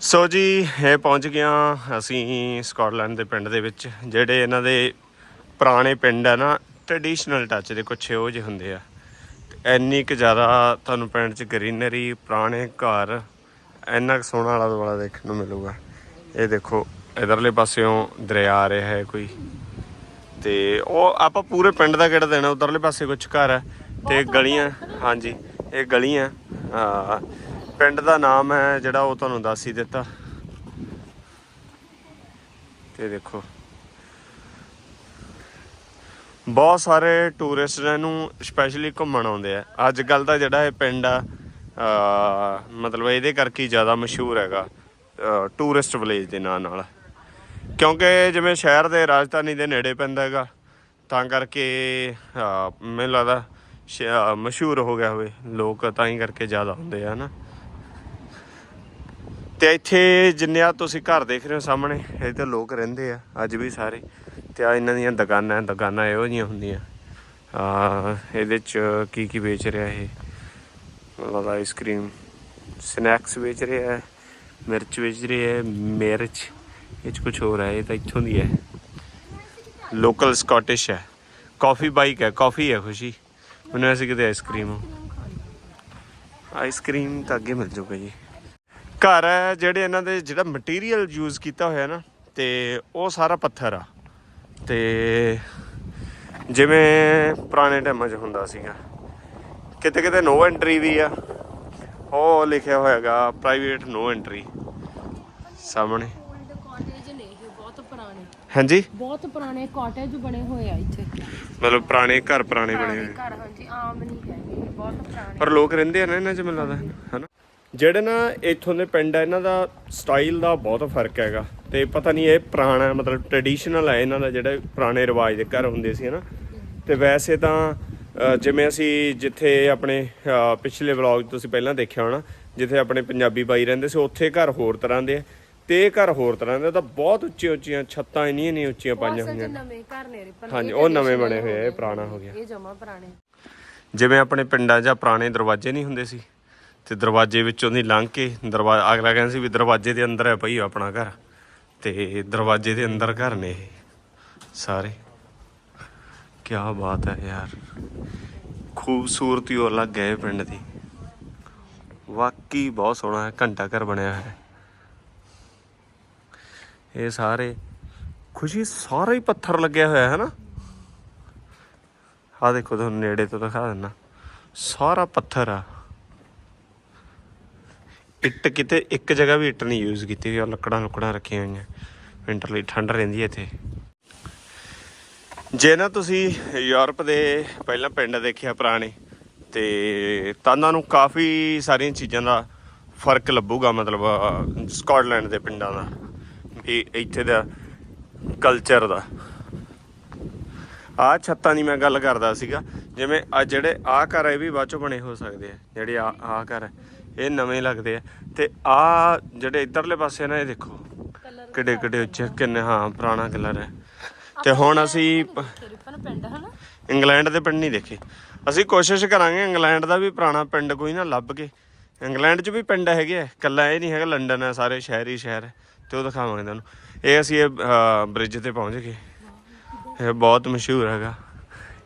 ਸੋ ਜੀ ਇਹ ਪਹੁੰਚ ਗਿਆ ਅਸੀਂ ਸਕਾਟਲੈਂਡ ਦੇ ਪਿੰਡ ਦੇ ਵਿੱਚ ਜਿਹੜੇ ਇਹਨਾਂ ਦੇ ਪੁਰਾਣੇ ਪਿੰਡ ਆ ਨਾ ਟ੍ਰੈਡੀਸ਼ਨਲ ਟੱਚ ਦੇ ਕੁਛ ਇਹੋ ਜਿਹੇ ਹੁੰਦੇ ਆ। ਇੰਨੀ ਕੁ ਜ਼ਿਆਦਾ ਤੁਹਾਨੂੰ ਪਿੰਡ 'ਚ ਗ੍ਰੀਨਰੀ ਪੁਰਾਣੇ ਘਰ ਇੰਨਾ ਕੁ ਸੋਹਣਾ ਆਲਾ ਦੁਆਲਾ ਦੇਖਣ ਨੂੰ ਮਿਲੂਗਾ। ਇਹ ਦੇਖੋ ਇਧਰਲੇ ਪਾਸਿਓਂ ਦਰਿਆ ਆ ਰਿਹਾ ਹੈ ਕੋਈ। ਤੇ ਉਹ ਆਪਾਂ ਪੂਰੇ ਪਿੰਡ ਦਾ ਕਿਹੜਾ ਦੇਣਾ ਉਧਰਲੇ ਪਾਸੇ ਕੁਝ ਘਰ ਹੈ ਤੇ ਗਲੀਆਂ ਹਾਂਜੀ ਇਹ ਗਲੀਆਂ ਹਾਂ ਪਿੰਡ ਦਾ ਨਾਮ ਹੈ ਜਿਹੜਾ ਉਹ ਤੁਹਾਨੂੰ ਦੱਸ ਹੀ ਦਿੱਤਾ। ਤੇ ਦੇਖੋ। ਬਹੁਤ ਸਾਰੇ ਟੂਰਿਸਟ ਇਹਨੂੰ ਸਪੈਸ਼ਲੀ ਘੁੰਮਣ ਆਉਂਦੇ ਆ। ਅੱਜ ਕੱਲ ਦਾ ਜਿਹੜਾ ਇਹ ਪਿੰਡ ਆ ਮਤਲਬ ਇਹਦੇ ਕਰਕੇ ਜ਼ਿਆਦਾ ਮਸ਼ਹੂਰ ਹੈਗਾ ਟੂਰਿਸਟ ਵਿਲੇਜ ਦੇ ਨਾਂ ਨਾਲ। ਕਿਉਂਕਿ ਜਿਵੇਂ ਸ਼ਹਿਰ ਦੇ ਰਾਜਧਾਨੀ ਦੇ ਨੇੜੇ ਪੈਂਦਾ ਹੈਗਾ, ਤਾਂ ਕਰਕੇ ਮੈਨੂੰ ਲੱਗਦਾ ਸ਼- ਮਸ਼ਹੂਰ ਹੋ ਗਿਆ ਹੋਵੇ। ਲੋਕ ਤਾਂ ਹੀ ਕਰਕੇ ਜ਼ਿਆਦਾ ਹੁੰਦੇ ਆ ਨਾ ਤੇ ਇੱਥੇ ਜਿੰਨੇ ਆ ਤੁਸੀਂ ਘਰ ਦੇਖ ਰਹੇ ਹੋ ਸਾਹਮਣੇ ਇਹ ਤੇ ਲੋਕ ਰਹਿੰਦੇ ਆ, ਅੱਜ ਵੀ ਸਾਰੇ। ਤੇ ਆ ਇਹਨਾਂ ਦੀਆਂ ਦੁਕਾਨਾਂ ਦੁਕਾਨਾਂ ਇਹੋ ਜਿਹੀਆਂ ਹੁੰਦੀਆਂ। ਆ, ਇਹਦੇ ਚ ਕੀ ਕੀ ਵੇਚ ਰਿਹਾ ਇਹ? ਮਤਲਬ ਆਈਸਕ੍ਰੀਮ ਸਨੈਕਸ ਵੇਚ ਰਿਹਾ ਹੈ, ਮਿਰਚ ਵੇਚ ਰਿਹਾ ਹੈ, ਮਿਰਚ। ਇਹ ਚ ਕੁਝ ਹੋਰ ਹੈ, ਇਹ ਤਾਂ ਇੱਥੋਂ ਦੀ ਹੈ। ਲੋਕਲ ਸਕਾਟਿਸ਼ ਹੈ। ਕਾਫੀ ਬਾਈਕ ਹੈ ਕਾਫੀ ਹੈ ਖੁਸ਼ੀ। ਮੈਨੂੰ ਐਸੀ ਕਿਤੇ ਆਈਸਕ੍ਰੀਮ ਆਈਸਕ੍ਰੀਮ ਤਾਂ ਅੱਗੇ ਮਿਲ ਜੂਗਾ ਜੀ। ਘਰ ਹੈ ਜਿਹੜੇ ਇਹਨਾਂ ਦੇ ਜਿਹੜਾ ਮਟੀਰੀਅਲ ਯੂਜ਼ ਕੀਤਾ ਹੋਇਆ ਨਾ ਤੇ ਉਹ ਸਾਰਾ ਪੱਥਰ ਆ। ਤੇ ਜਿਵੇਂ ਪੁਰਾਣੇ ਟਾਈਮਾਂ 'ਚ ਹੁੰਦਾ ਸੀਗਾ। ਕਿਤੇ ਕਿਤੇ ਨੋ ਐਂਟਰੀ ਵੀ ਆ। ਉਹ ਲਿਖਿਆ ਹੋਇਆਗਾ ਪ੍ਰਾਈਵੇਟ ਨੋ ਐਂਟਰੀ ਸਾਹਮਣੇ। ਹਾਂਜੀ? ਬਹੁਤ ਪੁਰਾਣੇ ਕਾਟੇਜ ਬਣੇ ਹੋਏ ਆ ਇੱਥੇ। ਮਤਲਬ ਪੁਰਾਣੇ ਘਰ ਪੁਰਾਣੇ ਬਣੇ ਹੋਏ। ਘਰ ਹਾਂਜੀ ਆਮ ਨਹੀਂ ਹੈਗੇ ਬਹੁਤ ਪੁਰਾਣੇ। ਪਰ ਲੋਕ ਰਹਿੰਦੇ ਆ ਨਾ ਇਹਨਾਂ 'ਚ ਮੈਨੂੰ ਲੱਗਦਾ ਹਨਾ? ਜਿਹੜੇ ਨਾ ਇੱਥੋਂ ਦੇ ਪਿੰਡ ਆ ਇਹਨਾਂ ਦਾ ਸਟਾਈਲ ਦਾ ਬਹੁਤ ਫ਼ਰਕ ਹੈਗਾ। ਤੇ ਪਤਾ ਨਹੀਂ ਇਹ ਪੁਰਾਣਾ ਮਤਲਬ ਟ੍ਰੈਡੀਸ਼ਨਲ ਹੈ ਇਹਨਾਂ ਦਾ ਜਿਹੜੇ ਪੁਰਾਣੇ ਰਿਵਾਜ ਦੇ ਘਰ ਹੁੰਦੇ ਸੀ ਹਨਾ? ਤੇ ਵੈਸੇ ਤਾਂ ਜਿਵੇਂ ਅਸੀਂ ਜਿੱਥੇ ਆਪਣੇ ਪਿਛਲੇ ਵਲੌਗ ਤੁਸੀਂ ਪਹਿਲਾਂ ਦੇਖਿਆ ਹੋਣਾ ਜਿੱਥੇ ਆਪਣੇ ਪੰਜਾਬੀ ਬਾਈ ਰਹਿੰਦੇ ਸੀ ਉੱਥੇ ਘਰ ਹੋਰ ਤਰ੍ਹਾਂ ਦੇ ਤੇ ਇਹ ਘਰ ਹੋਰ ਤਰ੍ਹਾਂ ਦੇ ਤਾਂ ਬਹੁਤ ਉੱਚੀਆਂ ਉੱਚੀਆਂ ਛੱਤਾਂ ਇੰਨੀਆਂ ਇੰਨੀਆਂ ਉੱਚੀਆਂ ਪਾਈਆਂ ਹੋਈਆਂ ਨਵੇਂ ਘਰ ਨੇ ਹਾਂਜੀ ਉਹ ਨਵੇਂ ਬਣੇ ਹੋਏ ਆ ਇਹ ਪੁਰਾਣਾ ਹੋ ਗਿਆ। ਇਹ ਜਮਾ ਪੁਰਾਣੇ। ਜਿਵੇਂ ਆਪਣੇ ਪਿੰਡਾਂ 'ਚ ਪੁਰਾਣੇ ਦਰਵਾਜ਼ੇ ਨਹੀਂ ਹੁੰਦੇ ਸੀ ਤੇ ਦਰਵਾਜ਼ੇ ਵਿੱਚੋਂ ਦੀ ਲੰਘ ਕੇ ਦਰਵਾਜ਼ਾ ਅਗਲਾ ਕਹਿੰਦਾ ਸੀ ਵੀ ਦਰਵਾਜ਼ੇ ਦੇ ਅੰਦਰ ਹੈ ਭਈ ਆਪਣਾ ਘਰ। ਤੇ ਦਰਵਾਜ਼ੇ ਦੇ ਅੰਦਰ ਘਰ ਨੇ ਇਹ ਸਾਰੇ। ਕੀ ਬਾਤ ਹੈ ਯਾਰ। ਖੂਬਸੂਰਤੀ ਉਹ ਅਲੱਗ ਹੈ ਪਿੰਡ ਦੀ। ਵਾਕਈ ਬਹੁਤ ਸੋਹਣਾ ਹੈ, ਘੰਟਾ ਘਰ ਬਣਿਆ ਹੈ। ਇਹ ਸਾਰੇ, ਖੁਸ਼ੀ ਸਾਰਾ ਹੀ ਪੱਥਰ ਲੱਗਿਆ ਹੋਇਆ ਹੈ ਨਾ? ਆ ਦੇਖੋ ਤੁਹਾਨੂੰ ਨੇੜੇ ਤੋਂ ਦਿਖਾ ਦਿੰਨਾ ਸਾਰਾ ਪੱਥਰ ਆ। ਇੱਟ ਕਿਤੇ ਇੱਕ ਜਗ੍ਹਾ ਵੀ ਇੱਟ ਨਹੀਂ ਯੂਜ਼ ਕੀਤੀ ਹੋਈ ਆ ਲੱਕੜਾਂ ਲੁਕੜਾਂ ਰੱਖੀਆਂ ਹੋਈਆਂ। ਵਿੰਟਰ ਲਈ ਠੰਡ ਰਹਿੰਦੀ ਹੈ ਇੱਥੇ। ਜੇ ਨਾ ਤੁਸੀਂ ਯੂਰਪ ਦੇ ਪਹਿਲਾਂ ਪਿੰਡ ਦੇਖਿਆ ਪੁਰਾਣੇ ਤੇ ਤਾਂ ਨੂੰ ਕਾਫੀ ਸਾਰੀਆਂ ਚੀਜ਼ਾਂ ਦਾ ਫ਼ਰਕ ਲੱਭੂਗਾ ਮਤਲਬ ਅਹ, ਸਕਾਟਲੈਂਡ ਦੇ ਪਿੰਡਾਂ ਦਾ ਵੀ ਇੱਥੇ ਦਾ ਕਲਚਰ ਦਾ। ਆ ਛੱਤਾਂ ਦੀ ਮੈਂ ਗੱਲ ਕਰਦਾ ਸੀਗਾ ਜਿਵੇਂ ਆ ਜਿਹੜੇ ਆ ਘਰ ਇਹ ਵੀ ਬਾਅਦ ਚੋਂ ਬਣੇ ਹੋ ਸਕਦੇ ਆ ਜਿਹੜੇ ਆ ਆ ਘਰ ਇਹ ਨਵੇਂ ਲੱਗਦੇ ਆ। ਤੇ ਆ ਜਿਹੜੇ ਇਧਰਲੇ ਪਾਸੇ ਨਾ ਇਹ ਦੇਖੋ। ਕਿੱਡੇ ਕਿੱਡੇ ਉੱਚੇ ਕਿੰਨੇ ਹਾਂ ਪੁਰਾਣਾ ਕਲਰ ਹੈ। ਤੇ ਹੁਣ ਅਸੀਂ ਪਿੰਡ ਹਨਾ? ਇੰਗਲੈਂਡ ਦੇ ਪਿੰਡ ਨਹੀਂ ਦੇਖੇ। ਅਸੀਂ ਕੋਸ਼ਿਸ਼ ਕਰਾਂਗੇ ਇੰਗਲੈਂਡ ਦਾ ਵੀ ਪੁਰਾਣਾ ਪਿੰਡ ਕੋਈ ਨਾ ਲੱਭ ਕੇ। ਇੰਗਲੈਂਡ 'ਚ ਵੀ ਪਿੰਡ ਹੈਗੇ ਆ ਕੱਲਾ ਇਹ ਨਹੀਂ ਹੈਗਾ ਲੰਡਨ ਹੈ ਸਾਰੇ ਸ਼ਹਿਰੀ ਸ਼ਹਿਰ ਹੈ ਤੇ ਉਹ ਦਿਖਾਵਾਂਗੇ ਤੁਹਾਨੂੰ। ਇਹ ਅਸੀਂ ਇਹ ਬ੍ਰਿਜ ਤੇ ਪਹੁੰਚ ਗਏ। ਇਹ ਬਹੁਤ ਮਸ਼ਹੂਰ ਹੈਗਾ।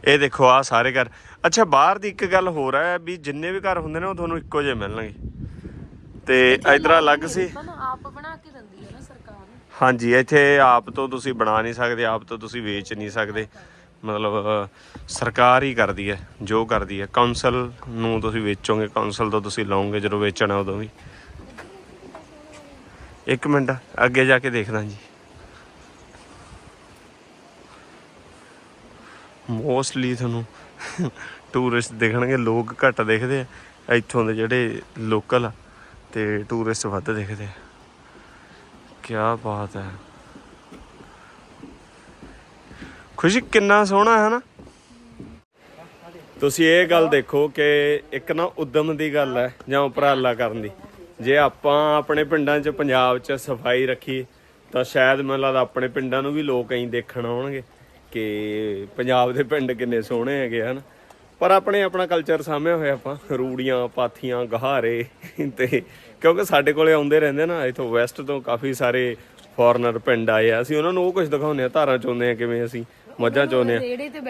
ਇਹ ਦੇਖੋ ਆ ਸਾਰੇ ਘਰ। ਅੱਛਾ ਬਾਹਰ ਦੀ ਇੱਕ ਗੱਲ ਹੋਰ ਹੈ ਵੀ ਜਿੰਨੇ ਵੀ ਘਰ ਹੁੰਦੇ ਨੇ ਉਹ ਤੁਹਾਨੂੰ ਇੱਕੋ ਜਿਹੇ ਮਿਲਣਗੇ। ਤੇ ਇਧਰ ਅਲੱਗ ਸੀ। ਆਪ ਬਣਾ ਕੇ ਦਿੰਦੀ ਹੈ ਨਾ ਸਰਕਾਰ। ਹਾਂਜੀ ਇੱਥੇ ਆਪ ਤੋਂ ਤੁਸੀਂ ਬਣਾ ਨਹੀਂ ਸਕਦੇ ਆਪ ਤੋਂ ਤੁਸੀਂ ਵੇਚ ਨਹੀਂ ਸਕਦੇ। ਮਤਲਬ ਸਰਕਾਰ ਹੀ ਕਰਦੀ ਹੈ ਜੋ ਕਰਦੀ ਹੈ। ਕਾਉਂਸਲ ਨੂੰ ਤੁਸੀਂ ਵੇਚੋਗੇ ਕਾਉਂਸਲ ਤੋਂ ਤੁਸੀਂ ਲਓਗੇ ਜਦੋਂ ਵੇਚਣਾ ਉਦੋਂ ਵੀ। ਇੱਕ ਮਿੰਟ ਅੱਗੇ ਜਾ ਕੇ ਦੇਖਦਾ ਜੀ। ਮੋਸਟਲੀ ਤੁਹਾਨੂੰ ਟੂਰਿਸਟ ਦੇਖਣਗੇ, ਲੋਕ ਘੱਟ ਦੇਖਦੇ ਆ। ਇੱਥੋਂ ਦੇ ਜਿਹੜੇ ਲੋਕਲ ਆ, ਤੇ ਟੂਰਿਸਟ ਵੱਧ ਦੇਖਦੇ ਆ। ਕੀ ਬਾਤ ਹੈ। ਖੁਸ਼ੀ ਕਿੰਨਾ ਸੋਹਣਾ ਹੈ ਨਾ? ਤੁਸੀਂ ਇਹ ਗੱਲ ਦੇਖੋ ਕਿ ਇੱਕ ਨਾ ਉਦਮ ਦੀ ਗੱਲ ਹੈ, ਜਾਂ ਉਪਰਾਲਾ ਕਰਨ ਦੀ। ਜੇ ਆਪਾਂ ਆਪਣੇ ਪਿੰਡਾਂ 'ਚ ਪੰਜਾਬ 'ਚ ਸਫ਼ਾਈ ਰੱਖੀ, ਤਾਂ ਸ਼ਾਇਦ ਮੈਨੂੰ ਲੱਗਦਾ ਆਪਣੇ ਪਿੰਡਾਂ ਨੂੰ ਵੀ ਲੋਕ ਐਂ ਦੇਖਣ ਆਉਣਗੇ। ਕਿ ਪੰਜਾਬ ਦੇ ਪਿੰਡ ਕਿੰਨੇ ਸੋਹਣੇ ਹੈਗੇ ਹਨ। ਪਰ ਆਪਣੇ ਆਪਣਾ ਕਲਚਰ ਸਾਹਮਣੇ ਹੋਇਆ ਆਪਾਂ ਰੂੜੀਆਂ ਪਾਥੀਆਂ ਗਹਾਰੇ ਤੇ ਕਿਉਂਕਿ ਸਾਡੇ ਕੋਲੇ ਆਉਂਦੇ ਰਹਿੰਦੇ ਨਾ ਇਥੋਂ ਵੈਸਟ ਤੋਂ ਕਾਫੀ ਸਾਰੇ ਫੋਰਨਰ ਪਿੰਡ ਆਏ ਆ। ਅਸੀਂ ਉਹਨਾਂ ਨੂੰ ਉਹ ਕੁਝ ਦਿਖਾਉਂਦੇ ਆ ਧਾਰਾਂ ਚੋਂਦੇ ਆ ਕਿਵੇਂ ਅਸੀਂ ਮੱਝਾਂ ਚੋਂਦੇ ਆ।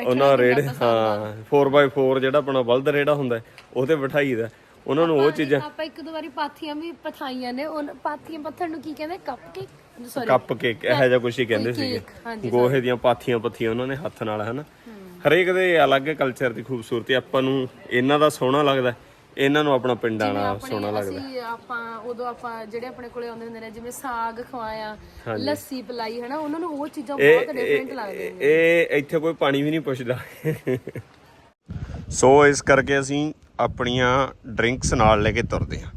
ਉਹਨਾਂ ਰੇੜੇ ਹਾਂ 4x4 ਜਿਹੜਾ ਆਪਣਾ ਬਲਦ ਰੇੜਾ ਹੁੰਦਾ ਹੈ, ਉਹ ਤੇ ਬਿਠਾਈਦਾ। ਉਹਨਾਂ ਨੂੰ ਉਹ ਚੀਜ਼ਾਂ ਆਪਾਂ ਇੱਕ ਦੋ ਵਾਰੀ ਪਾਥੀਆਂ ਵੀ ਪਥਾਈਆਂ ਨੇ। ਉਹ ਪਾਥੀਆਂ ਪੱਥਰ ਨੂੰ ਕੀ ਕਹਿੰਦੇ? ਕੱਪ ਕੇ ਸੌਰੀ ਕੱਪ ਕੇਕ ਇਹੋ ਜਿਹਾ ਕੁਝ ਹੀ ਕਹਿੰਦੇ ਸੀਗੇ। ਕੇਕ, ਗੋਹੇ ਦੀਆਂ ਪਾਥੀਆਂ ਪੱਥੀਆਂ ਉਹਨਾਂ ਨੇ ਹੱਥ ਨਾਲ ਹਨਾ? ਹਰੇਕ ਦੇ ਅਲੱਗ ਕਲਚਰ ਦੀ ਖੂਬਸੂਰਤੀ ਆਪਾਂ ਨੂੰ ਇਹਨਾਂ ਦਾ ਸੋਹਣਾ ਲੱਗਦਾ ਇਹਨਾਂ ਨੂੰ ਆਪਣਾ ਪਿੰਡਾਂ ਵਾਲਾ ਸੋਹਣਾ ਲੱਗਦਾ ਅਸੀਂ ਆਪਾਂ ਉਦੋਂ ਆਪਾਂ ਜਿਹੜੇ ਆਪਣੇ ਕੋਲੇ ਆਉਂਦੇ ਹੁੰਦੇ ਨੇ ਜਿਵੇਂ ਸਾਗ ਖਵਾਇਆ ਲੱਸੀ ਪਲਾਈ ਹਨਾ? ਉਹਨਾਂ ਨੂੰ ਉਹ ਚੀਜ਼ਾਂ ਬਹੁਤ ਡਿਫਰੈਂਟ ਲੱਗਦੀਆਂ ਇਹ ਇੱਥੇ ਕੋਈ ਪਾਣੀ ਵੀ ਨਹੀਂ ਪੁੱਛਦਾ। ਸੋ ਇਸ ਕਰਕੇ ਅਸੀਂ ਆਪਣੀਆਂ ਡਰਿੰਕਸ ਨਾਲ ਲੈ ਕੇ ਤੁਰਦੇ ਹਾਂ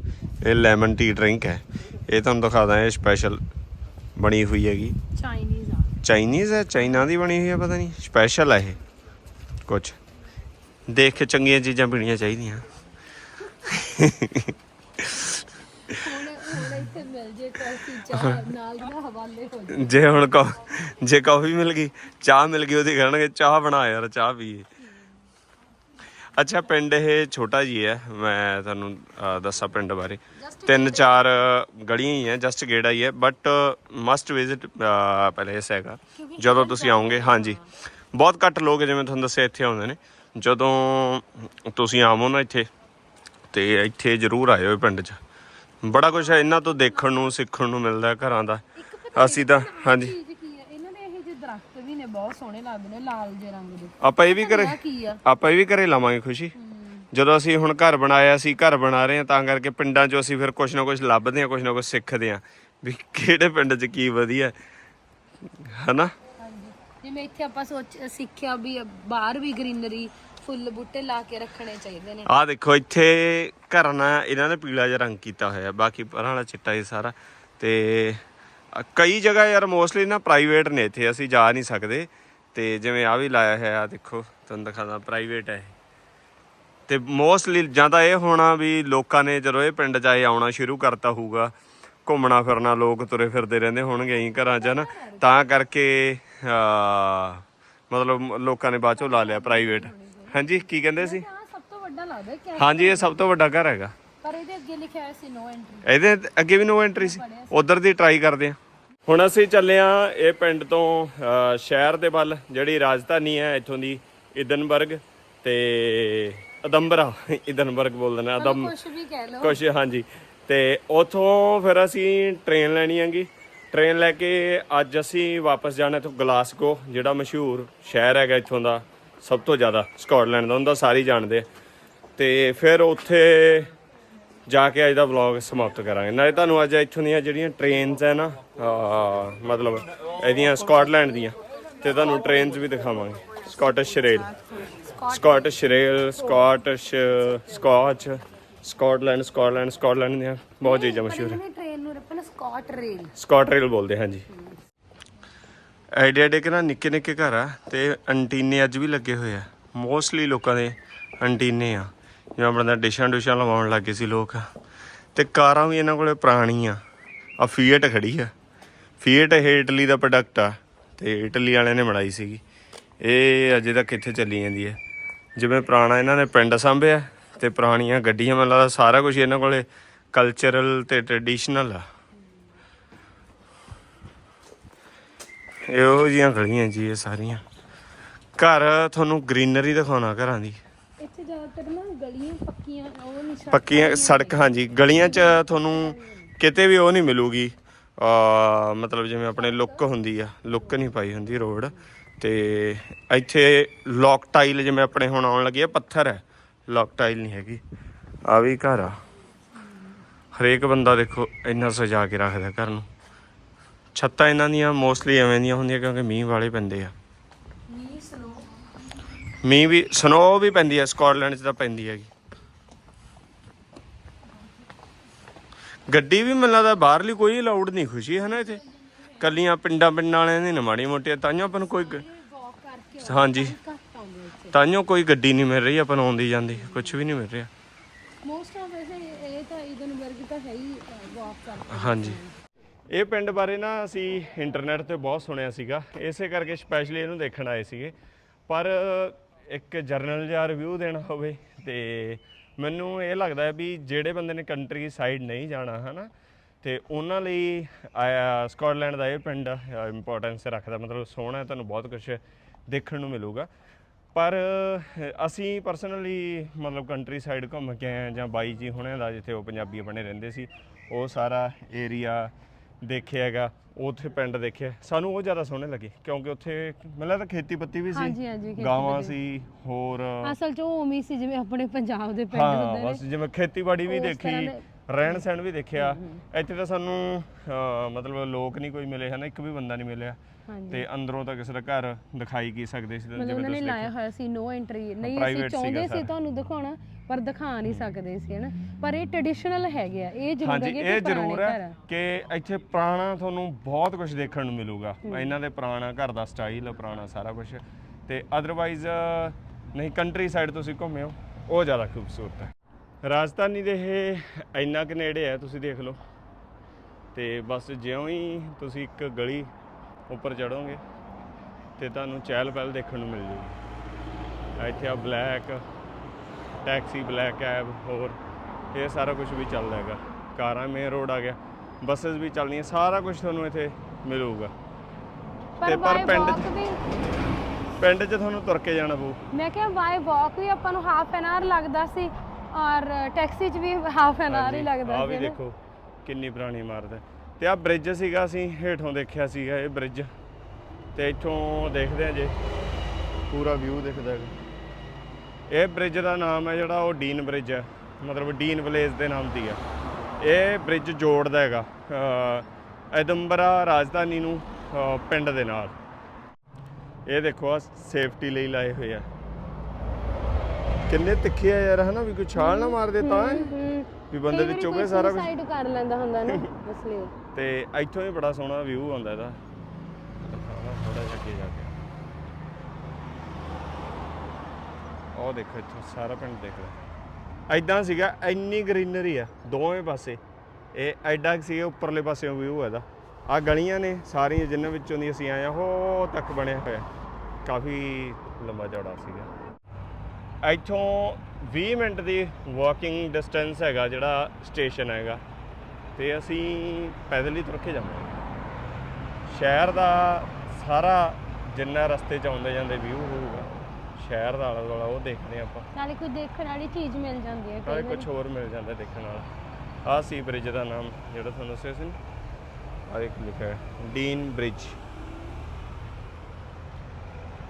ਇਹ ਲੈਮਨ ਟੀ ਡਰਿੰਕ ਹੈ। ਇਹ ਤੁਹਾਨੂੰ ਦਿਖਾਦਾ ਇਹ ਸਪੈਸ਼ਲ ਬਣੀ ਹੋਈ ਹੈਗੀ। ਚਾਈਨੀਜ਼ ਆ। ਚਾਈਨੀਜ਼ ਹੈ? ਚਾਈਨਾ ਦੀ ਬਣੀ ਹੋਈ ਹੈ ਪਤਾ ਨਹੀਂ। ਸਪੈਸ਼ਲ ਹੈ ਇਹ। ਕੁਝ ਦੇਖ ਕੇ ਚੰਗੀਆਂ ਚੀਜ਼ਾਂ ਪੀਣੀਆਂ ਚਾਹੀਦੀਆਂ। ਜੇ ਦਾ ਹੁਣ ਕੌ ਜੇ ਕਾਫੀ ਮਿਲ ਗਈ ਚਾਹ ਮਿਲ ਗਈ ਉਹਦੀ ਕਹਿਣਗੇ ਚਾਹ ਬਣਾ ਯਾਰ ਚਾਹ ਪੀਏ। ਅੱਛਾ ਪਿੰਡ ਇਹ ਛੋਟਾ ਜੀ ਹੈ। ਮੈਂ ਤੁਹਾਨੂੰ ਅਹ, ਦੱਸਾਂ ਪਿੰਡ ਬਾਰੇ। ਤਿੰਨ ਚਾਰ ਗਲੀਆਂ ਹੀ ਹੈ ਜਸਟ ਗੇੜਾ ਹੀ ਹੈ। ਬਟ ਮਸਟ ਵਿਜ਼ਿਟ ਪੈਲੇਸ ਹੈਗਾ। ਜਦੋਂ ਤੁਸੀਂ ਆਓਗੇ ਹਾਂਜੀ। ਬਹੁਤ ਘੱਟ ਲੋਕ ਜਿਵੇਂ ਤੁਹਾਨੂੰ ਦੱਸਿਆ ਇੱਥੇ ਆਉਂਦੇ ਨੇ। ਜਦੋਂ ਤੁਸੀਂ ਆਵੋ ਨਾ ਇੱਥੇ ਤੇ ਇੱਥੇ ਜ਼ਰੂਰ ਆਇਓ ਇਹ ਪਿੰਡ 'ਚ। ਬੜਾ ਕੁਝ ਹੈ ਇਹਨਾਂ ਤੋਂ ਦੇਖਣ ਨੂੰ ਸਿੱਖਣ ਨੂੰ ਮਿਲਦਾ ਹੈ ਘਰਾਂ ਦਾ। ਅਸੀਂ ਤਾਂ ਹਾਂਜੀ ਚੀਜ਼ ਕੀ ਆ ਇਹਨਾਂ ਦੇ ਇਹ ਜਿਹੇ ਨੇ ਬਹੁਤ ਸੋਹਣੇ ਲੱਗਦੇ ਨੇ ਲਾਲ ਜੇ ਰੰਗ ਦੇ। ਆਪਾਂ ਇਹ ਵੀ ਕਰੇ ਆ ਕੀ ਆ? ਆਪਾਂ ਇਹ ਵੀ ਘਰੇ ਲਾਵਾਂਗੇ ਖੁਸ਼ੀ। ਜਦੋਂ ਅਸੀਂ ਹੁਣ ਘਰ ਬਣਾਇਆ ਸੀ ਘਰ ਬਣਾ ਰਹੇ ਹਾਂ ਤਾਂ ਕਰਕੇ ਪਿੰਡਾਂ 'ਚੋਂ ਅਸੀਂ ਫਿਰ ਕੁਝ ਨਾ ਕੁਝ ਲੱਭਦੇ ਹਾਂ ਕੁਝ ਨਾ ਕੁਝ ਸਿੱਖਦੇ ਹਾਂ। ਵੀ ਕਿਹੜੇ ਪਿੰਡ 'ਚ ਕੀ ਵਧੀਆ। ਹਨਾ? ਹਾਂਜੀ। ਜਿਵੇਂ ਇੱਥੇ ਆਪਾਂ ਸੋਚ ਸਿੱਖਿਆ ਵੀ ਬਾਹਰ ਵੀ ਗ੍ਰੀਨਰੀ ਫੁੱਲ ਬੂਟੇ ਲਾ ਕੇ ਰੱਖਣੇ ਚਾਹੀਦੇ ਨੇ। ਆਹ ਦੇਖੋ ਇੱਥੇ ਘਰਾਂ ਨਾਲ ਇਹਨਾਂ ਨੇ ਪੀਲਾ ਜਿਹਾ ਰੰਗ ਕੀਤਾ ਹੋਇਆ ਬਾਕੀ ਪਰਾਂ ਵਾਲਾ ਚਿੱਟਾ ਹੀ ਸਾਰਾ। ਤੇ ਕਈ ਜਗ੍ਹਾ ਯਾਰ ਮੋਸਟਲੀ ਨਾ ਪ੍ਰਾਈਵੇਟ ਨੇ ਇੱਥੇ ਅਸੀਂ ਜਾ ਨਹੀਂ ਸਕਦੇ। ਤੇ ਜਿਵੇਂ ਆ ਵੀ ਲਾਇਆ ਹੋਇਆ ਆ ਦੇਖੋ ਤੁਹਾਨੂੰ ਦਿਖਾਦਾ ਪ੍ਰਾਈਵੇਟ ਹੈ। ਤੇ ਮੋਸਟਲੀ ਜਾਂ ਤਾਂ ਇਹ ਹੋਣਾ ਵੀ ਲੋਕਾਂ ਨੇ ਜਦੋਂ ਇਹ ਪਿੰਡ 'ਚ ਆਏ ਆਉਣਾ ਸ਼ੁਰੂ ਕਰਤਾ ਹੋਊਗਾ। ਘੁੰਮਣਾ ਫਿਰਨਾ ਲੋਕ ਤੁਰੇ ਫਿਰਦੇ ਰਹਿੰਦੇ ਹੋਣਗੇ ਹੀ ਘਰਾਂ 'ਚ ਨਾ? ਤਾਂ ਕਰਕੇ ਮਤਲਬ ਲੋਕਾਂ ਨੇ ਬਾਅਦ ਚੋਂ ਲਾ ਲਿਆ ਪ੍ਰਾਈਵੇਟ ਹਾਂਜੀ ਕੀ ਕਹਿੰਦੇ ਸੀ? ਆ ਸਭ ਤੋਂ ਵੱਡਾ ਲੱਗਦਾ ਹੈ ਕਿ ਹਾਂਜੀ ਇਹ ਸਭ ਤੋਂ ਵੱਡਾ ਘਰ ਹੈਗਾ। ਪਰ ਇਹਦੇ ਅੱਗੇ ਲਿਖਿਆ ਹੋਇਆ ਸੀ ਨੋ ਐਂਟਰੀ ਇਹਦੇ ਅੱਗੇ ਵੀ ਨੋ ਐਂਟਰੀ ਸੀ। ਉਧਰ ਦੀ ਟਰਾਈ ਕਰਦੇ ਆ ਹੁਣ ਅਸੀਂ ਚੱਲੇ ਆ ਇਹ ਪਿੰਡ ਤੋਂ ਸ਼ਹਿਰ ਦੇ ਵੱਲ ਜਿਹੜੀ ਰਾਜਧਾਨੀ ਹੈ ਇੱਥੋਂ ਦੀ ਇਦਨਬਰਗ ਤੇ ਅਦੰਬਰਾ। ਇਦਨਬਰਗ ਬੋਲਦੇ ਨੇ ਅਦਮ ਕੁਝ ਵੀ ਕਹਿ ਲਓ। ਕੁਛ ਹਾਂਜੀ। ਤੇ ਉਥੋਂ ਫਿਰ ਅਸੀਂ ਟ੍ਰੇਨ ਲੈਣੀ ਹੈਗੀ। ਟ੍ਰੇਨ ਲੈ ਕੇ ਅੱਜ ਅਸੀਂ ਵਾਪਸ ਜਾਣਾ ਇੱਥੋਂ ਗਲਾਸਗੋ ਜਿਹੜਾ ਮਸ਼ਹੂਰ ਸ਼ਹਿਰ ਹੈਗਾ ਇੱਥੋਂ ਦਾ ਸਭ ਤੋਂ ਜ਼ਿਆਦਾ ਸਕਾਟਲੈਂਡ ਦਾ ਹੁੰਦਾ ਸਾਰੇ ਜਾਣਦੇ ਤੇ ਫਿਰ ਉੱਥੇ ਜਾ ਕੇ ਅੱਜ ਦਾ ਵਲੌਗ ਸਮਾਪਤ ਕਰਾਂਗੇ। ਨਾਲੇ ਤੁਹਾਨੂੰ ਅੱਜ ਇੱਥੋਂ ਦੀਆਂ ਜਿਹੜੀਆਂ ਟ੍ਰੇਨਸ ਹੈ ਨਾ ਮਤਲਬ ਇਹਦੀਆਂ ਸਕਾਟਲੈਂਡ ਦੀਆਂ ਤੇ ਤੁਹਾਨੂੰ ਟ੍ਰੇਨਸ ਵੀ ਦਿਖਾਵਾਂਗੇ। Scottish rail. Scottish rail Scottish scotch Scotland Scotland Scotland ਦੀਆਂ ਬਹੁਤ ਚੀਜ਼ਾਂ ਮਸ਼ਹੂਰ ਹੈ ਟ੍ਰੇਨ ਨੂੰ ਸਕਾਟ ਰੇਲ। ਸਕਾਟ ਰੇਲ ਬੋਲਦੇ ਹਾਂਜੀ। ਐਡੇ ਐਡੇ ਕਿ ਨਾ ਨਿੱਕੇ ਨਿੱਕੇ ਘਰ ਆ ਤੇ ਐਂਟੀਨੇ ਅੱਜ ਵੀ ਲੱਗੇ ਹੋਏ ਆ। ਮੋਸਟਲੀ ਲੋਕਾਂ ਦੇ ਐਂਟੀਨੇ ਆ। ਜਿਵੇਂ ਆਪਣਾ ਤਾਂ ਡਿਸ਼ਾਂ ਡੁਸ਼ਾਂ ਲਵਾਉਣ ਲੱਗੇ ਸੀ ਲੋਕ। ਤੇ ਕਾਰਾਂ ਵੀ ਇਹਨਾਂ ਕੋਲੇ ਪੁਰਾਣੀਆਂ। ਆ ਫੀਟ ਖੜੀ ਆ। ਫੀਟ ਇਹ ਇਟਲੀ ਦਾ ਪ੍ਰੋਡਕਟ ਆ। ਤੇ ਇਟਲੀ ਵਾਲਿਆਂ ਨੇ ਬਣਾਈ ਸੀਗੀ। ਇਹ ਅਜੇ ਤੱਕ ਇੱਥੇ ਚੱਲੀ ਜਾਂਦੀ ਹੈ। ਜਿਵੇਂ ਪੁਰਾਣਾ ਇਹਨਾਂ ਨੇ ਪਿੰਡ ਸਾਂਭਿਆ ਤੇ ਪੁਰਾਣੀਆਂ ਗੱਡੀਆਂ ਮੈਨੂੰ ਲੱਗਦਾ ਸਾਰਾ ਕੁਝ ਇਹਨਾਂ ਕੋਲੇ ਕਲਚਰਲ ਤੇ ਟ੍ਰੈਡੀਸ਼ਨਲ ਆ। ਇਹੋ ਜੀਆਂ ਗਲੀਆਂ ਜੀ ਇਹ ਸਾਰੀਆਂ। ਘਰ ਤੁਹਾਨੂੰ ਗ੍ਰੀਨਰੀ ਦਿਖਾਉਣਾ ਘਰਾਂ ਦੀ। ਇੱਥੇ ਜ਼ਿਆਦਾਤਰ ਨਾ ਗਲੀਆਂ ਪੱਕੀਆਂ ਉਹ ਨਹੀਂ ਸੜਕ ਪੱਕੀਆਂ ਸੜਕ ਹਾਂਜੀ। ਗਲੀਆਂ 'ਚ ਤੁਹਾਨੂੰ ਕਿਤੇ ਵੀ ਉਹ ਨਹੀਂ ਮਿਲੂਗੀ। ਆ ਮਤਲਬ ਜਿਵੇਂ ਆਪਣੇ ਲੁੱਕ ਹੁੰਦੀ ਆ ਲੁੱਕ ਨਹੀਂ ਪਾਈ ਹੁੰਦੀ ਰੋਡ। ਤੇ ਇੱਥੇ ਲੌਕ ਟਾਈਲ ਜਿਵੇਂ ਆਪਣੇ ਹੁਣ ਆਉਣ ਲੱਗੀ ਆ ਪੱਥਰ ਹੈ। ਲੌਕ ਟਾਈਲ ਨਹੀਂ ਹੈਗੀ। ਆ ਵੀ ਘਰ ਆ। ਹਰੇਕ ਬੰਦਾ ਦੇਖੋ ਇੰਨਾ ਸਜਾ ਕੇ ਰੱਖਦਾ ਘਰ ਨੂੰ। ਛੱਤਾਂ ਇਹਨਾਂ ਦੀਆਂ ਮੋਸਟਲੀ ਐਵੇਂ ਦੀਆਂ ਹੁੰਦੀਆਂ ਕਿਉਂਕਿ ਮੀਂਹ ਵਾਲੇ ਪੈਂਦੇ ਆ। ਮੀਂਹ ਵੀ ਸਨੋ ਵੀ ਪੈਂਦੀ ਹੈ ਸਕਾਟਲੈਂਡ 'ਚ ਤਾਂ ਪੈਂਦੀ ਹੈਗੀ। ਗੱਡੀ ਵੀ ਮੈਨੂੰ ਲੱਗਦਾ ਬਾਹਰਲੀ ਕੋਈ ਅਲਾਉਡ ਨਹੀਂ ਖੁਸ਼ੀ ਹੈ ਨਾ ਇੱਥੇ? ਕੱਲੀਆਂ ਪਿੰਡਾਂ ਪਿੰਡਾਂ ਵਾਲਿਆਂ ਦੀ ਨਾ ਮਾੜੀ ਮੋਟੀ ਤਾਈਓ ਆਪਾਂ ਨੂੰ ਕੋਈ ਹਾਂਜੀ। ਤਾਈਓ ਕੋਈ ਗੱਡੀ ਨਹੀਂ ਮਿਲ ਰਹੀ ਆਪਾਂ ਨੂੰ ਆਉਂਦੀ ਜਾਂਦੀ ਕੁਝ ਵੀ ਨਹੀਂ ਮਿਲ ਰਿਹਾ। ਮੋਸਟ ਆਫ ਵੈਸੇ ਇਹ ਤਾਂ ਇਦਨ ਵਰਗ ਤਾਂ ਹੈ ਹੀ ਵਾਕ ਕਰਕੇ ਹਾਂਜੀ। ਇਹ ਪਿੰਡ ਬਾਰੇ ਨਾ ਅਸੀਂ ਇੰਟਰਨੈਟ ਤੇ ਬਹੁਤ ਸੁਣਿਆ ਸੀਗਾ ਇਸੇ ਕਰਕੇ ਸਪੈਸ਼ਲੀ ਇਹਨੂੰ ਦੇਖਣ ਆਏ ਸੀਗੇ। ਪਰ ਇੱਕ ਜਰਨਲ ਜਾਂ ਰਿਵਿਊ ਦੇਣਾ ਹੋਵੇ ਤੇ ਮੈਨੂੰ ਇਹ ਲੱਗਦਾ ਹੈ ਵੀ ਜਿਹੜੇ ਬੰਦੇ ਨੇ ਕੰਟਰੀ ਸਾਈਡ ਨਹੀਂ ਜਾਣਾ, ਹਨਾ, ਤੇ ਉਹਨਾਂ ਲਈ ਆਇਆ ਸਕਾਟਲੈਂਡ ਦਾ ਇਹ ਪਿੰਡ ਇੰਪੋਰਟੈਂਸ ਰੱਖਦਾ, ਮਤਲਬ ਸੋਹਣਾ ਹੈ, ਤੁਹਾਨੂੰ ਬਹੁਤ ਕੁਝ ਦੇਖਣ ਨੂੰ ਮਿਲੂਗਾ। ਪਰ ਅਸੀਂ ਪਰਸਨਲੀ ਮਤਲਬ ਕੰਟਰੀ ਸਾਈਡ ਘੁੰਮ ਕੇ ਆਏ ਜਾਂ ਬਾਈ ਜੀ ਹੁਣੇ ਦਾ, ਜਿੱਥੇ ਉਹ ਪੰਜਾਬੀ ਬਣੇ ਰਹਿੰਦੇ ਸੀ, ਉਹ ਸਾਰਾ ਏਰੀਆ ਦੇਖਿਆ ਹੈਗਾ ਉੱਥੇ ਪਿੰਡ ਦੇਖਿਆ। ਸਾਨੂੰ ਉਹ ਜ਼ਿਆਦਾ ਸੋਹਣੇ ਲੱਗੇ ਕਿਉਂਕਿ ਉੱਥੇ ਮੈਨੂੰ ਲੱਗਦਾ ਖੇਤੀ ਪੱਤੀ ਵੀ ਹਾਂਜੀ, ਹਾਂਜੀ, ਸੀ ਖੇਤੀ ਗਾਵਾਂ ਪੱਤੀ। ਸੀ ਹੋਰ ਅਸਲ 'ਚ ਉਹ ਉਮੀ ਸੀ ਜਿਵੇਂ ਆਪਣੇ ਪੰਜਾਬ ਦੇ ਪਿੰਡ ਹਾਂ ਹੁੰਦੇ ਬਸ ਨੇ ਜਿਵੇਂ ਖੇਤੀਬਾੜੀ ਵੀ ਉਸ ਦੇਖੀ ਦੇ- ਰਹਿਣ ਸਹਿਣ ਵੀ ਦੇਖਿਆ। ਇੱਥੇ ਤਾਂ ਸਾਨੂੰ ਮਤਲਬ ਲੋਕ ਨਹੀਂ ਕੋਈ ਮਿਲੇ ਹਨ ਇੱਕ ਵੀ ਬੰਦਾ ਨਹੀਂ ਮਿਲਿਆ। ਹਾਂਜੀ। ਤੇ ਅੰਦਰੋਂ ਤਾਂ ਕਿਸੇ ਦਾ ਘਰ ਦਿਖਾਈ ਕੀ ਸਕਦੇ ਸੀ ਮਤਲਬ ਉਹਨਾਂ ਨੇ ਲਾਇਆ ਹੋਇਆ ਸੀ ਨੋ ਐਂਟਰੀ ਨਹੀਂ ਅਸੀਂ Private ਚਾਹੁੰਦੇ ਸੀ ਸਾਰਾ। ਤੁਹਾਨੂੰ ਦਿਖਾਉਣਾ ਪਰ ਦਿਖਾ ਨਹੀਂ ਸਕਦੇ ਸੀ ਹਨਾ? ਪਰ ਇਹ ਟ੍ਰੈਡੀਸ਼ਨਲ ਹੈਗੇ ਆ ਇਹ ਜ਼ਰੂਰ ਹਾਂਜੀ ਹੈਗੇ ਇਹ ਕਿ ਜ਼ਰੂਰ ਪੁਰਾਣੇ ਘਰ ਹੈ ਆ। ਕਿ ਇੱਥੇ ਪੁਰਾਣਾ ਤੁਹਾਨੂੰ ਬਹੁਤ ਕੁਝ ਦੇਖਣ ਨੂੰ ਮਿਲੂਗਾ। ਇਹਨਾਂ ਦੇ ਪੁਰਾਣਾ ਘਰ ਦਾ ਸਟਾਈਲ ਪੁਰਾਣਾ ਸਾਰਾ ਕੁਝ ਤੇ ਅਦਰਵਾਈਜ਼ ਨਹੀਂ ਕੰਟਰੀ ਸਾਈਡ ਤੁਸੀਂ ਘੁੰਮਿਓ ਉਹ ਜ਼ਿਆਦਾ ਖੂਬਸੂਰਤ ਹੈ। ਰਾਜਧਾਨੀ ਦੇ ਇਹ ਇੰਨਾ ਕੁ ਨੇੜੇ ਹੈ ਤੁਸੀਂ ਦੇਖ ਲਓ। ਤੇ ਬਸ ਜਿਉਂ ਹੀ ਤੁਸੀਂ ਇੱਕ ਗਲੀ ਉੱਪਰ ਚੜੋਗੇ ਤੇ ਤੁਹਾਨੂੰ ਚਹਿਲ ਪਹਿਲ ਦੇਖਣ ਨੂੰ ਮਿਲ ਜੂਗੀ। ਇੱਥੇ ਆ ਬਲੈਕ ਟੈਕਸੀ ਬਲੈਕ ਕੈਬ ਹੋਰ ਇਹ ਸਾਰਾ ਕੁਝ ਵੀ ਚੱਲਦਾ ਹੈਗਾ। ਕਾਰਾਂ ਮੇਨ ਰੋਡ ਆ ਗਿਆ। ਬੱਸਸ ਵੀ ਚੱਲਦੀਆਂ ਸਾਰਾ ਕੁਝ ਤੁਹਾਨੂੰ ਇੱਥੇ ਮਿਲੂਗਾ। ਪਰ ਤੇ ਪਰ ਪਿੰਡ ਵੀ ਪਿੰਡ 'ਚ ਤੁਹਾਨੂੰ ਤੁਰ ਕੇ ਜਾਣਾ ਪਊ। ਮੈਂ ਕਿਹਾ ਬਾਏ ਵਾਕ ਵੀ ਆਪਾਂ ਨੂੰ ਹਾਫ ਐਨ ਆਵਰ ਲੱਗਦਾ ਸੀ ਔਰ ਟੈਕਸੀ 'ਚ ਵੀ ਹਾਫ ਐਨ ਆਵਰ ਹੀ ਲੱਗਦਾ ਆ ਸੀ ਵੀ ਨਾ। ਦੇਖੋ ਕਿੰਨੀ ਪੁਰਾਣੀ ਇਮਾਰਤ ਹੈ। ਤੇ ਆ ਬ੍ਰਿਜ ਸੀਗਾ ਅਸੀਂ ਹੇਠੋਂ ਦੇਖਿਆ ਸੀਗਾ ਇਹ ਬ੍ਰਿਜ ਤੇ ਇੱਥੋਂ ਦੇਖਦੇ ਆ ਜੇ ਪੂਰਾ ਵਿਊ ਦਿਖਦਾ ਹੈਗਾ। ਇਹ ਬ੍ਰਿਜ ਦਾ ਨਾਮ ਹੈ ਜਿਹੜਾ ਉਹ ਡੀਨ ਬ੍ਰਿਜ ਹੈ। ਮਤਲਬ ਡੀਨ ਵਿਲੇਜ ਦੇ ਨਾਮ ਦੀ ਹੈ। ਇਹ ਬ੍ਰਿਜ ਜੋੜਦਾ ਹੈਗਾ ਐਦੰਬਰਾ ਰਾਜਧਾਨੀ ਨੂੰ ਪਿੰਡ ਦੇ ਨਾਲ। ਇਹ ਦੇਖੋ ਆ ਸੇਫਟੀ ਲਈ ਲਾਏ ਹੋਏ ਆ। ਕਿੰਨੇ ਤਿੱਖੇ ਆ ਯਾਰ ਹਨਾ? ਵੀ ਕੋਈ ਛਾਲ ਨਾ ਮਾਰ ਦੇ ਤਾਂ ਵੀ ਬੰਦੇ ਦੇ ਚੁਗੇ ਸਾਰਾ ਕੁਝ ਸਾਈਡ ਕਰ ਲੈਂਦਾ ਹੁੰਦਾ ਨਾ ਇਸ ਲਈ। ਤੇ ਇੱਥੋਂ ਹੀ ਬੜਾ ਸੋਹਣਾ ਵਿਊ ਆਉਂਦਾ ਇਹਦਾ। ਥੋੜਾ ਜਿਹਾ ਅੱਗੇ ਜਾ ਕੇ। ਉਹ ਦੇਖੋ ਇੱਥੋਂ ਸਾਰਾ ਪਿੰਡ ਦਿਖਦਾ ਐਦਾਂ ਸੀਗਾ, ਇੰਨੀ ਗ੍ਰੀਨਰੀ ਆ, ਦੋਵੇਂ ਪਾਸੇ। ਇਹ ਐਡਾ ਸੀ ਉੱਪਰਲੇ ਪਾਸੇ ਵਿਊ ਹੈ ਇਹਦਾ। ਆ ਗਲੀਆਂ ਨੇ ਸਾਰੀਆਂ, ਜਿੰਨਾਂ ਵਿੱਚੋਂ ਦੀ ਅਸੀਂ ਆਏ ਆ ਉਹ ਤੱਕ ਬਣਿਆ ਹੋਇਆ। ਕਾਫੀ ਲੰਬਾ ਚੌੜਾ ਸੀਗਾ। ਇੱਥੋਂ 20 ਮਿੰਟ ਦੀ ਵਾਕਿੰਗ ਡਿਸਟੈਂਸ ਹੈਗਾ, ਜਿਹੜਾ ਸਟੇਸ਼ਨ ਹੈਗਾ। ਤੇ ਅਸੀਂ ਪੈਦਲ ਹੀ ਤੁਰ ਕੇ ਜਾਵਾਂਗੇ ਸ਼ਹਿਰ ਦਾ ਸਾਰਾ ਜਿੰਨਾ ਰਸਤੇ 'ਚ ਆਉਂਦੇ ਜਾਂਦੇ ਵਿਊ ਹੋਊਗਾ। ਸ਼ਹਿਰ ਦਾ ਆਲਾ ਦੁਆਲਾ ਉਹ ਦੇਖਦੇ ਆਪਾਂ। ਨਾਲੇ ਕੋਈ ਦੇਖਣ ਵਾਲੀ ਚੀਜ਼ ਮਿਲ ਜਾਂਦੀ ਹੈ ਨਾਲੇ ਕਈ ਕੁਝ ਹੋਰ ਮਿਲ ਜਾਂਦਾ ਦੇਖਣ ਵਾਲਾ। ਆਹ ਸੀ ਬ੍ਰਿਜ ਦਾ ਨਾਮ ਜਿਹੜਾ ਤੁਹਾਨੂੰ ਦੱਸਿਆ ਸੀ ਆ ਇੱਕ ਲਿਖਿਆ ਹੈ ਡੀਨ ਬ੍ਰਿਜ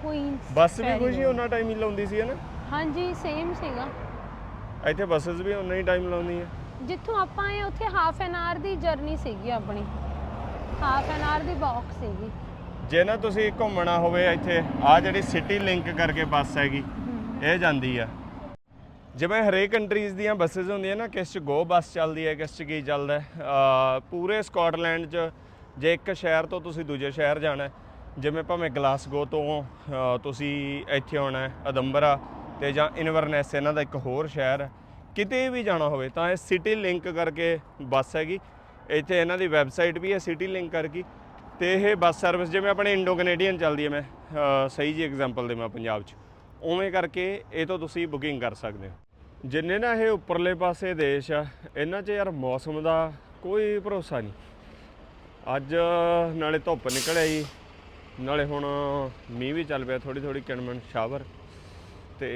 ਕੁਈਨਸ ਬੱਸ ਵੀ ਕੁਝ ਹੀ ਉਹਨਾਂ ਟਾਈਮ ਹੀ ਲਾਉਂਦੀ ਸੀ ਨਾ ਹਾਂਜੀ ਸੇਮ ਸੀਗਾ। ਇੱਥੇ ਬੱਸਸ ਵੀ ਉਹਨਾਂ ਹੀ ਟਾਈਮ ਲਾਉਂਦੀਆਂ। ਜਿੱਥੋਂ ਆਪਾਂ ਆਏ ਉੱਥੇ ਹਾਫ ਐਨ ਆਵਰ ਦੀ ਜਰਨੀ ਸੀਗੀ ਆਪਣੀ। ਹਾਫ ਐਨ ਆਵਰ ਦੀ ਵਾਕ ਸੀਗੀ। ਜੇ ਨਾ ਤੁਸੀਂ ਘੁੰਮਣਾ ਹੋਵੇ ਇੱਥੇ, ਆ ਜਿਹੜੀ ਸਿਟੀ ਲਿੰਕ ਕਰਕੇ ਬੱਸ ਹੈਗੀ, ਇਹ ਜਾਂਦੀ ਆ। ਜਿਵੇਂ ਹਰੇਕ ਕੰਟਰੀਜ਼ ਦੀਆਂ ਬੱਸਸ ਹੁੰਦੀਆਂ ਨਾ, ਕਿਸ ਚ ਗੋ ਬੱਸ ਚੱਲਦੀ ਹੈ, ਕਿਸ ਚ ਕੀ ਚੱਲਦਾ ਪੂਰੇ ਸਕਾਟਲੈਂਡ 'ਚ ਜੇ ਇੱਕ ਸ਼ਹਿਰ ਤੋਂ ਤੁਸੀਂ ਦੂਜੇ ਸ਼ਹਿਰ ਜਾਣਾ ਜਿਵੇਂ ਭਾਵੇਂ ਗਲਾਸਗੋ ਤੋਂ ਤੁਸੀਂ ਇੱਥੇ ਆਉਣਾ ਅਦੰਬਰਾ ਤੇ ਜਾਂ ਇਨਵਰਨੈਸ ਇਹਨਾਂ ਦਾ ਇੱਕ ਹੋਰ ਸ਼ਹਿਰ ਹੈ, ਕਿਤੇ ਵੀ ਜਾਣਾ ਹੋਵੇ, ਤਾਂ ਇਹ ਸਿਟੀ ਲਿੰਕ ਕਰਕੇ ਬੱਸ ਹੈਗੀ। ਇੱਥੇ ਇਹਨਾਂ ਦੀ ਵੈਬਸਾਈਟ ਵੀ ਹੈ ਸਿਟੀ ਲਿੰਕ ਕਰਕੇ। ਤੇ ਇਹ ਬੱਸ ਸਰਵਿਸ ਜਿਵੇਂ ਆਪਣੇ ਇੰਡੋ ਕੈਨੇਡੀਅਨ ਚੱਲਦੀ ਹੈ ਮੈਂ ਸਹੀ ਜੀ ਐਗਜ਼ਾਮਪਲ ਦੇਵਾਂ ਪੰਜਾਬ 'ਚ। ਉਵੇਂ ਕਰਕੇ ਇਹ ਤੋਂ ਤੁਸੀਂ ਬੁਕਿੰਗ ਕਰ ਸਕਦੇ ਹੋ। ਜਿੰਨੇ ਨਾ ਇਹ ਉੱਪਰਲੇ ਪਾਸੇ ਦੇਸ਼ ਆ, ਇਹਨਾਂ 'ਚ ਯਾਰ ਮੌਸਮ ਦਾ ਕੋਈ ਭਰੋਸਾ ਨਹੀਂ। ਅੱਜ ਨਾਲੇ ਧੁੱਪ ਨਿਕਲ ਆਈ ਨਾਲੇ ਹੁਣ ਮੀਂਹ ਵੀ ਚੱਲ ਪਿਆ ਥੋੜੀ ਥੋੜੀ ਕਿਣਮਣ ਸ਼ਾਵਰ ਤੇ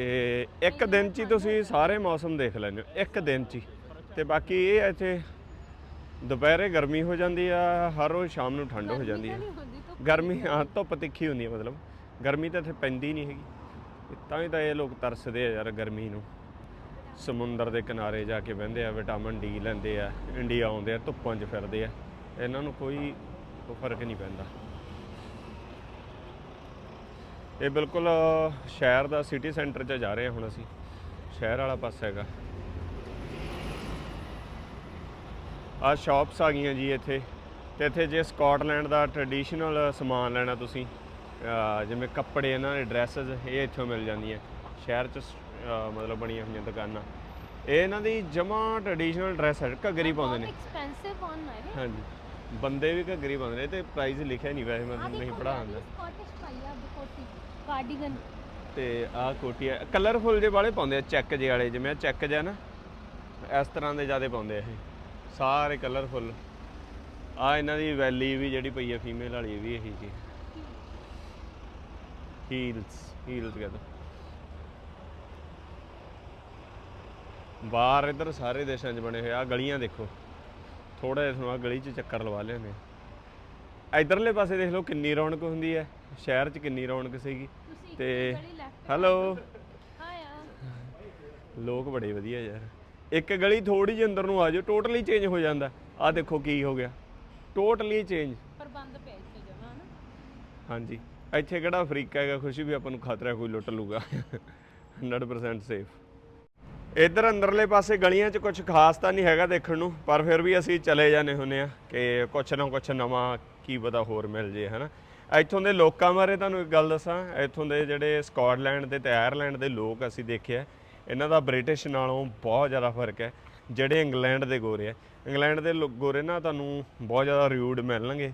ਇੱਕ ਦਿਨ 'ਚ ਹੀ ਤੁਸੀਂ ਸਾਰੇ ਮੌਸਮ ਦੇਖ ਲੈਂਦੇ ਹੋ, ਇੱਕ ਦਿਨ 'ਚ ਹੀ। ਤੇ ਬਾਕੀ ਇਹ ਆ ਇੱਥੇ ਦੁਪਹਿਰੇ ਗਰਮੀ ਹੋ ਜਾਂਦੀ ਆ ਹਰ ਰੋਜ਼ ਸ਼ਾਮ ਨੂੰ ਠੰਡ ਹੋ ਜਾਂਦੀ ਹੈ ਗਰਮੀ ਹਾਂ ਧੁੱਪ ਤਿੱਖੀ ਹੁੰਦੀ ਹੈ ਮਤਲਬ। ਗਰਮੀ ਤਾਂ ਇੱਥੇ ਪੈਂਦੀ ਨਹੀਂ ਹੈਗੀ। ਤਾਂ ਹੀ ਤਾਂ ਇਹ ਲੋਕ ਤਰਸਦੇ ਆ ਯਾਰ ਗਰਮੀ ਨੂੰ। ਸਮੁੰਦਰ ਦੇ ਕਿਨਾਰੇ ਜਾ ਕੇ ਬਹਿੰਦੇ ਆ ਵਿਟਾਮਿਨ ਡੀ ਲੈਂਦੇ ਆ ਇੰਡੀਆ ਆਉਂਦੇ ਆ ਧੁੱਪਾਂ 'ਚ ਫਿਰਦੇ ਆ। ਇਹਨਾਂ ਨੂੰ ਕੋਈ ਫ਼ਰਕ ਨਹੀਂ ਪੈਂਦਾ। ਇਹ ਬਿਲਕੁਲ ਸ਼ਹਿਰ ਦਾ ਸਿਟੀ ਸੈਂਟਰ 'ਚ ਜਾ ਰਹੇ ਹਾਂ ਹੁਣ ਅਸੀਂ। ਸ਼ਹਿਰ ਵਾਲਾ ਪਾਸਾ ਹੈਗਾ। ਆ ਸ਼ਾਪਸ ਆ ਗਈਆਂ ਜੀ ਇੱਥੇ। ਤੇ ਇੱਥੇ ਜੇ ਸਕਾਟਲੈਂਡ ਦਾ ਟ੍ਰੈਡੀਸ਼ਨਲ ਸਮਾਨ ਲੈਣਾ ਤੁਸੀਂ ਜਿਵੇਂ ਕੱਪੜੇ ਇਹਨਾਂ ਦੇ ਡਰੈਸਸ ਇਹ ਇੱਥੋਂ ਮਿਲ ਜਾਂਦੀਆਂ। ਸ਼ਹਿਰ 'ਚ ਮਤਲਬ ਬਣੀਆਂ ਹੋਈਆਂ ਦੁਕਾਨਾਂ। ਇਹ ਇਹਨਾਂ ਦੀ ਜਮਾ ਟ੍ਰੈਡੀਸ਼ਨਲ ਡਰੈਸ ਹੈ ਘੱਗਰੀ ਪਾਉਂਦੇ ਨੇ। ਐਕਸਪੈਂਸਿਵ ਵਨ ਹੈ ਹਾਂਜੀ। ਬੰਦੇ ਵੀ ਘੱਗਰੀ ਪਾਉਂਦੇ ਨੇ ਤੇ ਪ੍ਰਾਈਸ ਲਿਖਿਆ ਨਹੀਂ ਵੈਸੇ ਮੈਨੂੰ ਨਹੀਂ ਪੜਾ ਆਉਂਦਾ ਸਕਾਟਿਸ਼ ਪਾਈ ਆ ਕੋਟੀ ਕਾਰਡੀਗਨ ਤੇ ਆਹ ਕੋਟੀ ਆ। ਕਲਰਫੁਲ ਜੇ ਵਾਲੇ ਪਾਉਂਦੇ ਆ ਚੈੱਕ ਜੇ ਵਾਲੇ ਜਿਵੇਂ ਚੈੱਕ ਜਿਹਾ ਨਾ ਇਸ ਤਰ੍ਹਾਂ ਦੇ ਜਿਆਦੇ ਪਾਉਂਦੇ ਆ ਇਹ। ਸਾਰੇ ਕਲਰਫੁਲ ਆ ਇਹਨਾਂ ਦੀ ਵੈਲੀ ਵੀ ਜਿਹੜੀ ਪਈ ਆ ਫੀਮੇਲ ਵਾਲੀ ਵੀ ਇਹੀ ਜੀ। ਹੀਲਸ ਹੀਲਸ ਕਹਿੰਦਾ ਬਾਹਰ ਇੱਧਰ ਸਾਰੇ ਦੇਸ਼ਾਂ 'ਚ ਬਣੇ ਹੋਏ ਆ। ਗਲੀਆਂ ਦੇਖੋ। ਥੋੜਾ ਜਿਹਾ ਤੁਹਾਨੂੰ ਆਹ ਗਲੀ 'ਚ ਚੱਕਰ ਲਵਾ ਲਿਆਨੇ ਇਧਰਲੇ ਪਾਸੇ ਦੇਖ ਲਓ ਕਿੰਨੀ ਰੌਣਕ ਹੁੰਦੀ ਹੈ ਸ਼ਹਿਰ 'ਚ ਕਿੰਨੀ ਰੌਣਕ ਸੀਗੀ। ਤੇ ਹੈਲੋ। ਲੋਕ ਬੜੇ ਵਧੀਆ ਯਾਰ। ਇੱਕ ਗਲੀ ਥੋੜੀ ਜਿਹੀ ਅੰਦਰ ਨੂੰ ਆ ਜਾਓ ਟੋਟਲੀ ਚੇਂਜ ਹੋ ਜਾਂਦਾ। ਆ ਦੇਖੋ ਕੀ ਹੋ ਗਿਆ। ਟੋਟਲੀ ਚੇਂਜ ਪਰ ਬੰਦ ਪਿਆ ਇੱਥੇ ਜਮਾ ਨਾ ਹਾਂਜੀ। ਇੱਥੇ ਕਿਹੜਾ ਅਫਰੀਕਾ ਹੈਗਾ ਖੁਸ਼ੀ ਵੀ ਆਪਾਂ ਨੂੰ ਖਤਰਾ ਕੋਈ ਲੁੱਟ ਲੂਗਾ। 100% ਸੇਫ ਇਧਰ ਅੰਦਰਲੇ ਪਾਸੇ ਗਲੀਆਂ 'ਚ ਕੁਝ ਖਾਸ ਤਾਂ ਨਹੀਂ ਹੈਗਾ ਦੇਖਣ ਨੂੰ ਪਰ ਫਿਰ ਵੀ ਅਸੀਂ ਚਲੇ ਜਾਂਦੇ ਹੁੰਨੇ ਆ ਕਿ ਕੁਛ ਨਾ ਕੁਛ ਨਵਾਂ ਕੀ ਪਤਾ ਹੋਰ ਮਿਲ ਜੇ ਹਨਾ? ਇੱਥੋਂ ਦੇ ਲੋਕਾਂ ਬਾਰੇ ਤੁਹਾਨੂੰ ਇੱਕ ਗੱਲ ਦੱਸਾਂ। ਇੱਥੋਂ ਦੇ ਜਿਹੜੇ ਸਕਾਟਲੈਂਡ ਦੇ ਤੇ ਆਇਰਲੈਂਡ ਦੇ ਲੋਕ ਅਸੀਂ ਦੇਖਿਆ ਇਹਨਾਂ ਦਾ ਬ੍ਰਿਟਿਸ਼ ਨਾਲੋਂ ਬਹੁਤ ਜ਼ਿਆਦਾ ਫ਼ਰਕ ਹੈ ਜਿਹੜੇ ਇੰਗਲੈਂਡ ਦੇ ਗੋਰੇ ਆ ਇੰਗਲੈਂਡ ਦੇ ਗੋਰੇ ਨਾ ਤੁਹਾਨੂੰ ਬਹੁਤ ਜ਼ਿਆਦਾ ਰਿਊਡ ਮਿਲਣਗੇ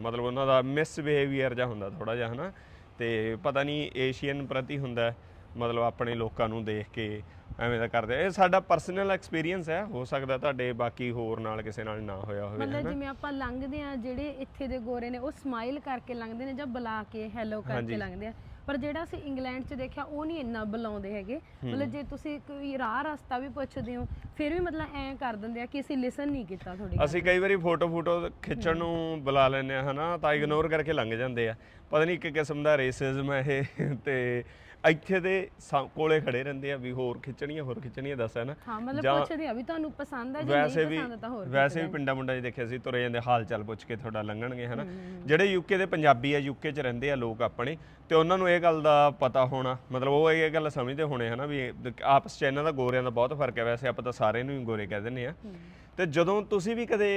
ਮਤਲਬ ਉਹਨਾਂ ਦਾ ਮਿਸ ਬਿਹੇਵੀਅਰ ਜਾਂ ਹੁੰਦਾ ਥੋੜਾ ਜਿਹਾ ਹਨਾ। ਤੇ ਪਤਾ ਨਹੀਂ ਏਸ਼ੀਅਨ ਪ੍ਰਤੀ ਹੁੰਦਾ ਮਤਲਬ ਆਪਣੇ ਲੋਕਾਂ ਨੂੰ ਦੇਖ ਕੇ ਐਵੇਂ ਦਾ ਕਰਦੇ। ਇਹ ਸਾਡਾ ਪਰਸਨਲ ਐਕਸਪੀਰੀਅੰਸ ਹੈ ਹੋ ਸਕਦਾ ਤੁਹਾਡੇ ਬਾਕੀ ਹੋਰ ਨਾਲ ਕਿਸੇ ਨਾਲ ਨਾ ਹੋਇਆ ਹੋਵੇ ਮਤਲਬ ਜਿਵੇਂ ਆਪਾਂ ਲੰਘਦੇ ਆ ਜਿਹੜੇ ਇੱਥੇ ਦੇ ਗੋਰੇ ਨੇ ਉਹ ਸਮਾਈਲ ਕਰਕੇ ਲੰਘਦੇ ਨੇ ਜਾਂ ਬੁਲਾ ਕੇ ਹੈਲੋ ਕਰਕੇ ਲੰਘਦੇ ਆ। ਪਰ ਜਿਹੜਾ ਅਸੀਂ ਇੰਗਲੈਂਡ 'ਚ ਦੇਖਿਆ ਉਹ ਨਹੀਂ ਇੰਨਾ ਬੁਲਾਉਂਦੇ ਹੈਗੇ। ਮਤਲਬ ਜੇ ਤੁਸੀਂ ਕੋਈ ਰਾਹ ਰਸਤਾ ਵੀ ਪੁੱਛਦੇ ਹੋ ਫਿਰ ਵੀ ਮਤਲਬ ਐਂ ਕਰ ਦਿੰਦੇ ਆ ਕਿ ਅਸੀਂ ਲਿਸਨ ਨਹੀਂ ਕੀਤਾ ਤੁਹਾਡੀ ਗੱਲ। ਅਸੀਂ ਕਈ ਵਾਰੀ ਫੋਟੋ ਫੋਟੋ ਖਿੱਚਣ ਨੂੰ ਬੁਲਾ ਲੈਂਦੇ ਆ ਹਨਾ ਤਾਂ ਇਗਨੋਰ ਕਰਕੇ ਲੰਘ ਜਾਂਦੇ ਆ। ਪਤਾ ਨਹੀਂ ਇੱਕ ਕਿਸਮ ਦਾ ਰੇਸਿਜ਼ਮ ਹੈ ਇਹ ਤੇ ਇੱਥੇ ਦੇ ਸਾ- ਕੋਲੇ ਖੜੇ ਰਹਿੰਦੇ ਆ ਵੀ ਹੋਰ ਖਿੱਚਣੀਆਂ ਹੋਰ ਖਿੱਚਣੀਆਂ ਦੱਸ ਹੈ ਨਾ ਹਾਂ ਮਤਲਬ ਪੁੱਛਦੇ ਆ ਵੀ ਤੁਹਾਨੂੰ ਪਸੰਦ ਆ ਜਾਂ ਵੈਸੇ ਨਹੀਂ ਵੀ ਪਸੰਦ ਤਾਂ ਹੋਰ ਵੈਸੇ ਵੀ ਪਿੰਡਾਂ ਮੁੰਡਾਂ 'ਚ ਦੇਖਿਆ ਸੀ ਤੁਰੇ ਜਾਂਦੇ ਹਾਲ ਚਾਲ ਪੁੱਛ ਕੇ ਤੁਹਾਡਾ ਲੰਘਣਗੇ ਹਨਾ। ਜਿਹੜੇ ਯੂਕੇ ਦੇ ਪੰਜਾਬੀ ਆ ਯੂਕੇ 'ਚ ਰਹਿੰਦੇ ਆ ਲੋਕ ਆਪਣੇ ਤੇ ਉਹਨਾਂ ਨੂੰ ਇਹ ਗੱਲ ਦਾ ਪਤਾ ਹੋਣਾ ਮਤਲਬ ਉਹ ਇਹ ਗੱਲ ਸਮਝਦੇ ਹੋਣੇ ਹਨਾ ਵੀ ਇਹ ਆਪਸ 'ਚ ਇਹਨਾਂ ਦਾ ਗੋਰਿਆਂ ਦਾ ਬਹੁਤ ਫ਼ਰਕ ਹੈ ਵੈਸੇ ਆਪਾਂ ਤਾਂ ਸਾਰਿਆਂ ਨੂੰ ਹੀ ਗੋਰੇ ਕਹਿ ਦਿੰਦੇ ਆ। ਤੇ ਜਦੋਂ ਤੁਸੀਂ ਵੀ ਕਦੇ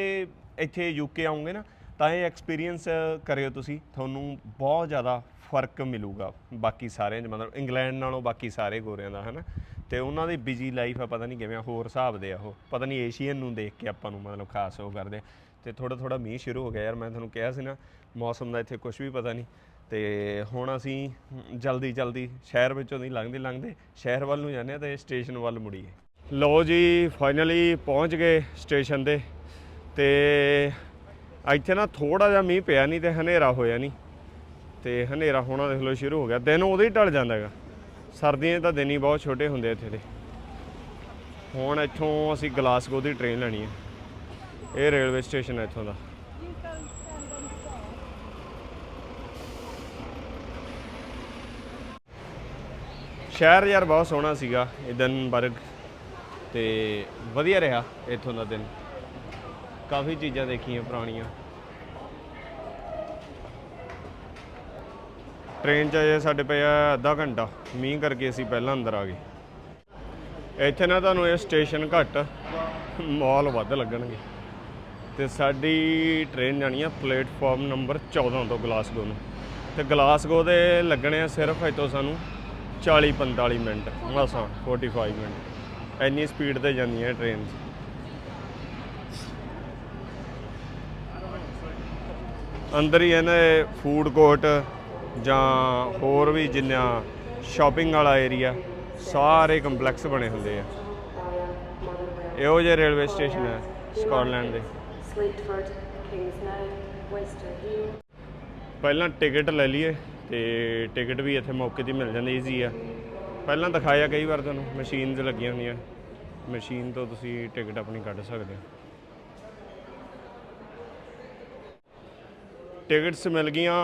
ਇੱਥੇ ਯੂਕੇ ਆਉਂਗੇ ਨਾ ਤਾਂ ਇਹ ਐਕਸਪੀਰੀਅੰਸ ਕਰਿਓ ਤੁਸੀਂ ਤੁਹਾਨੂੰ ਬਹੁਤ ਜ਼ਿਆਦਾ ਫ਼ਰਕ ਮਿਲੂਗਾ ਬਾਕੀ ਸਾਰਿਆਂ 'ਚ ਮਤਲਬ ਇੰਗਲੈਂਡ ਨਾਲੋਂ ਬਾਕੀ ਸਾਰੇ ਗੋਰਿਆਂ ਦਾ ਹਨਾ? ਤੇ ਉਹਨਾਂ ਦੀ ਬਿਜ਼ੀ ਲਾਈਫ ਆ ਪਤਾ ਨਹੀਂ ਕਿਵੇਂ ਆ, ਹੋਰ ਹਿਸਾਬ ਦੇ ਆ ਉਹ। ਪਤਾ ਨਹੀਂ ਏਸ਼ੀਅਨ ਨੂੰ ਦੇਖ ਕੇ ਆਪਾਂ ਨੂੰ ਮਤਲਬ ਖਾਸ ਉਹ ਕਰਦੇ ਆ। ਤੇ ਥੋੜਾ ਥੋੜਾ ਮੀਂਹ ਸ਼ੁਰੂ ਹੋ ਗਿਆ ਯਾਰ ਮੈਂ ਤੁਹਾਨੂੰ ਕਿਹਾ ਸੀ ਨਾ ਮੌਸਮ ਦਾ ਇੱਥੇ ਕੁਝ ਵੀ ਪਤਾ ਨਹੀਂ। ਤੇ ਹੁਣ ਅਸੀਂ ਜਲਦੀ ਜਲਦੀ ਸ਼ਹਿਰ ਵਿੱਚੋਂ ਦੀ ਲੰਘਦੇ ਲੰਘਦੇ ਸ਼ਹਿਰ ਵੱਲ ਨੂੰ ਜਾਂਦੇ ਆ ਤੇ ਸਟੇਸ਼ਨ ਵੱਲ ਮੁੜੀਏ। ਲੋ ਜੀ ਫਾਈਨਲੀ ਪਹੁੰਚ ਗਏ ਸਟੇਸ਼ਨ ਤੇ ਤੇ ਇੱਥੇ ਨਾ ਥੋੜਾ ਜਿਹਾ ਮੀਂਹ ਪਿਆ ਨਹੀਂ ਤੇ ਹਨੇਰਾ ਹੋਇਆ ਨਹੀਂ। ਤੇ ਹਨੇਰਾ ਹੋਣਾ ਦੇਖ ਲਓ ਸ਼ੁਰੂ ਹੋ ਗਿਆ। ਦਿਨ ਉਦੋਂ ਹੀ ਢਲ ਜਾਂਦਾ ਹੈਗਾ। ਸਰਦੀਆਂ ਤਾਂ ਦਿਨ ਹੀ ਬਹੁਤ ਛੋਟੇ ਹੁੰਦੇ ਇੱਥੇ ਦੇ। ਹੁਣ ਇੱਥੋਂ ਅਸੀਂ ਗਲਾਸਗੋ ਦੀ ਟ੍ਰੇਨ ਲੈਣੀ ਹੈ ਇਹ ਰੇਲਵੇ ਸਟੇਸ਼ਨ ਹੈ ਇੱਥੋਂ ਦਾ। ਸ਼ਹਿਰ ਯਾਰ ਬਹੁਤ ਸੋਹਣਾ ਸੀਗਾ ਇਦਨਬਰਗ ਤੇ ਵਧੀਆ ਰਿਹਾ ਇੱਥੋਂ ਦਾ ਦਿਨ। ਕਾਫੀ ਚੀਜ਼ਾਂ ਦੇਖੀਆਂ ਪੁਰਾਣੀਆਂ। ਟ੍ਰੇਨ 'ਚ ਅਜੇ ਸਾਡੇ ਪਿਆ ਅੱਧਾ ਘੰਟਾ। ਮੀਂਹ ਕਰਕੇ ਅਸੀਂ ਪਹਿਲਾਂ ਅੰਦਰ ਆ ਗਏ। ਇੱਥੇ ਨਾ ਤੁਹਾਨੂੰ ਇਹ ਸਟੇਸ਼ਨ ਘੱਟ ਮਾਲ ਵੱਧ ਲੱਗਣਗੇ। ਤੇ ਸਾਡੀ ਟ੍ਰੇਨ ਜਾਣੀ ਆ ਪਲੇਟਫਾਰਮ ਨੰਬਰ 14 ਤੋਂ ਗਲਾਸਗੋ ਨੂੰ। ਤੇ ਗਲਾਸਗੋ ਦੇ ਲੱਗਣੇ ਆ ਸਿਰਫ ਇੱਥੋਂ ਸਾਨੂੰ 40 45 ਮਿੰਟ, ਮਸਾਂ 45 ਮਿੰਟ। ਇੰਨੀ ਸਪੀਡ ਤੇ ਜਾਂਦੀ ਜਾਂਦੀਆਂ ਟ੍ਰੇਨ। ਅੰਦਰ ਹੀ ਹੈ ਨਾ ਫੂਡ ਕੋਰਟ ਜਾਂ ਹੋਰ ਵੀ ਜਿੰਨਾ ਸ਼ਾਪਿੰਗ ਵਾਲਾ ਏਰੀਆ ਸਾਰੇ ਕੰਪਲੈਕਸ ਬਣੇ ਹੁੰਦੇ ਆ। ਇਹੋ ਜਿਹੇ ਰੇਲਵੇ ਸਟੇਸ਼ਨ ਹੈ ਸਕਾਟਲੈਂਡ ਦੇ. ਪਹਿਲਾਂ ਟਿਕਟ ਲੈ ਲਈਏ ਤੇ ਟਿਕਟ ਵੀ ਇੱਥੇ ਮੌਕੇ ਤੇ ਮਿਲ ਜਾਂਦੀ ਈਜ਼ੀ ਆ। ਪਹਿਲਾਂ ਦਿਖਾਇਆ ਕਈ ਵਾਰ ਤੁਹਾਨੂੰ ਮਸ਼ੀਨਸ ਲੱਗੀਆਂ ਹੁੰਦੀਆਂ। ਮਸ਼ੀਨ ਤੋਂ ਤੁਸੀਂ ਟਿਕਟ ਆਪਣੀ ਕੱਢ ਸਕਦੇ ਹੋ। ਟਿਕਟਸ ਮਿਲ ਗਈਆਂ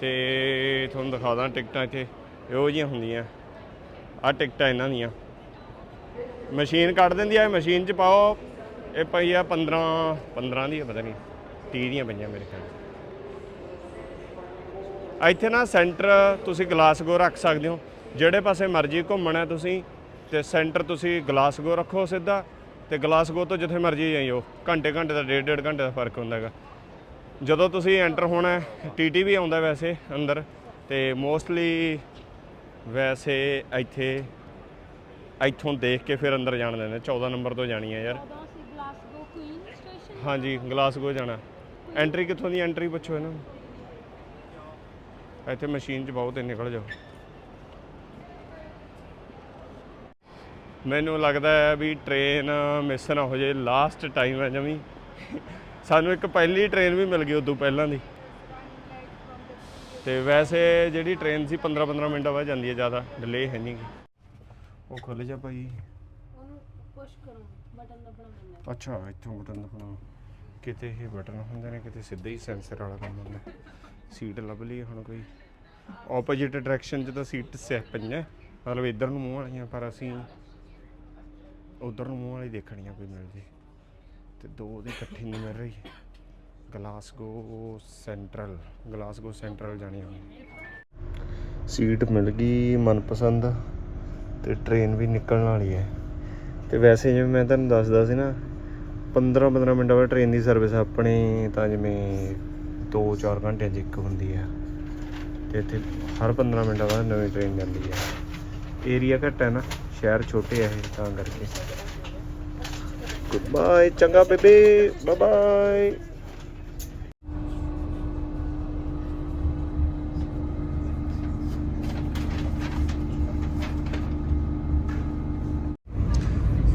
ਤੇ ਤੁਹਾਨੂੰ ਦਿਖਾ ਦਾਂ ਟਿਕਟਾਂ ਇੱਥੇ, ਇਹੋ ਜਿਹੀਆਂ ਹੁੰਦੀਆਂ। ਆ ਟਿਕਟਾਂ ਇਹਨਾਂ ਦੀਆਂ। ਮਸ਼ੀਨ ਕੱਢ ਦਿੰਦੀ ਆ ਮਸ਼ੀਨ 'ਚ ਪਾਓ। ਇਹ ਪਈ ਆ 15 15 ਦੀ ਪਤਾ ਨਹੀਂ 30 ਦੀਆਂ ਪਈਆਂ ਮੇਰੇ ਖਿਆਲ ਇੱਥੇ ਨਾ ਸੈਂਟਰ ਤੁਸੀਂ ਗਲਾਸਗੋ ਰੱਖ ਸਕਦੇ ਹੋ। ਜਿਹੜੇ ਪਾਸੇ ਮਰਜ਼ੀ ਘੁੰਮਣਾ ਤੁਸੀਂ, ਤੇ ਸੈਂਟਰ ਤੁਸੀਂ ਗਲਾਸਗੋ ਰੱਖੋ ਸਿੱਧਾ, ਤੇ ਗਲਾਸਗੋ ਤੋਂ ਜਿੱਥੇ ਮਰਜ਼ੀ ਜਾਈਓ। ਘੰਟੇ ਘੰਟੇ ਦਾ ਡੇਢ ਡੇਢ ਘੰਟੇ ਦਾ ਫ਼ਰਕ ਹੁੰਦਾ ਹੈਗਾ। ਜਦੋਂ ਤੁਸੀਂ ਐਂਟਰ ਹੋਣਾ ਟੀਟੀ ਵੀ ਆਉਂਦਾ ਵੈਸੇ ਅੰਦਰ ਤੇ ਮੋਸਟਲੀ ਵੈਸੇ ਇੱਥੇ ਇੱਥੋਂ ਦੇਖ ਕੇ ਫਿਰ ਅੰਦਰ ਜਾਣ ਦਿੰਦੇ 14 ਨੰਬਰ ਤੋਂ ਜਾਣੀ ਹੈ ਯਾਰ। ਹਾਂਜੀ ਗਲਾਸਗੋ ਜਾਣਾ। ਐਂਟਰੀ ਕਿੱਥੋਂ ਦੀ ਐਂਟਰੀ ਪੁੱਛੋ ਇਹਨਾਂ। ਇੱਥੇ ਮਸ਼ੀਨ 'ਚ ਬਹੁਤ ਨਿਕਲ ਜਾਓ। ਮੈਨੂੰ ਲੱਗਦਾ ਹੈ ਵੀ ਟ੍ਰੇਨ ਮਿਸ ਨਾ ਹੋ ਜੇ ਲਾਸਟ ਟਾਈਮ ਹੈ ਜਮੀ। ਸਾਨੂੰ ਇੱਕ ਪਹਿਲੀ ਟ੍ਰੇਨ ਵੀ ਮਿਲ ਗਈ ਉਦੋਂ ਪਹਿਲਾਂ ਦੀ। ਤੇ ਵੈਸੇ ਜਿਹੜੀ ਟ੍ਰੇਨ ਸੀ 15 15 ਮਿੰਟਾਂ ਬਾਅਦ ਜਾਂਦੀ ਹੈ ਜ਼ਿਆਦਾ ਡਿਲੇ ਹੈ ਨਹੀਂ ਉਹ ਖੁੱਲ ਜਾ ਭਾਈ। ਉਹਨੂੰ ਪੁਸ਼ ਕਰੋ ਬਟਨ ਦਬਣਾ ਪੈਂਦਾ ਅੱਛਾ ਇੱਥੋਂ ਬਟਨ ਦਬਾਉਣਾ ਕਿਤੇ ਇਹ ਬਟਨ ਹੁੰਦੇ ਨੇ ਕਿਤੇ ਸਿੱਧਾ ਹੀ ਸੈਂਸਰ ਵਾਲਾ ਕੰਮ ਹੁੰਦਾ ਸੀਟ ਲੱਭ ਲਈ ਹੁਣ ਕੋਈ। ਆਪੋਜੀਟ ਡਾਇਰੈਕਸ਼ਨ 'ਚ ਤਾਂ ਸੀਟ ਸੇ ਪਈਆਂ। ਮਤਲਬ ਇੱਧਰ ਨੂੰ ਮੂੰਹ ਵਾਲੀਆਂ ਪਰ ਅਸੀਂ ਉਧਰ ਨੂੰ ਮੂੰਹ ਵਾਲੀ ਦੇਖਣੀਆਂ ਕੋਈ ਮਿਲ ਜੇ। ਤੇ ਦੋ ਦੀ ਇਕੱਠੀ ਨਹੀਂ ਮਿਲ ਰਹੀ। ਗਲਾਸਗੋ ਸੈਂਟਰਲ ਗਲਾਸਗੋ ਸੈਂਟਰਲ ਜਾਣੀ ਹੁਣ ਸੀਟ ਮਿਲ ਗਈ ਮਨਪਸੰਦ ਤੇ ਟ੍ਰੇਨ ਵੀ ਨਿਕਲਣ ਵਾਲੀ ਹੈ। ਤੇ ਵੈਸੇ ਜਿਵੇਂ ਮੈਂ ਤੁਹਾਨੂੰ ਦੱਸਦਾ ਸੀ ਨਾ 15 15 ਮਿੰਟਾਂ ਬਾਅਦ ਟ੍ਰੇਨ ਦੀ ਸਰਵਿਸ ਆਪਣੇ ਤਾਂ ਜਿਵੇਂ 2-4 ਘੰਟਿਆਂ 'ਚ ਇੱਕ ਹੁੰਦੀ ਹੈ। ਤੇ ਇੱਥੇ ਹਰ 15 ਮਿੰਟਾਂ ਬਾਅਦ ਨਵੀਂ ਟ੍ਰੇਨ ਜਾਂਦੀ ਹੈ। ਏਰੀਆ ਘੱਟ ਹੈ ਨਾ, ਸ਼ਹਿਰ ਛੋਟੇ ਹੈ ਤਾਂ ਕਰਕੇ। ਬਾਏ ਚੰਗਾ ਬੇਬੇ ਬਾਏ ਬਾਏ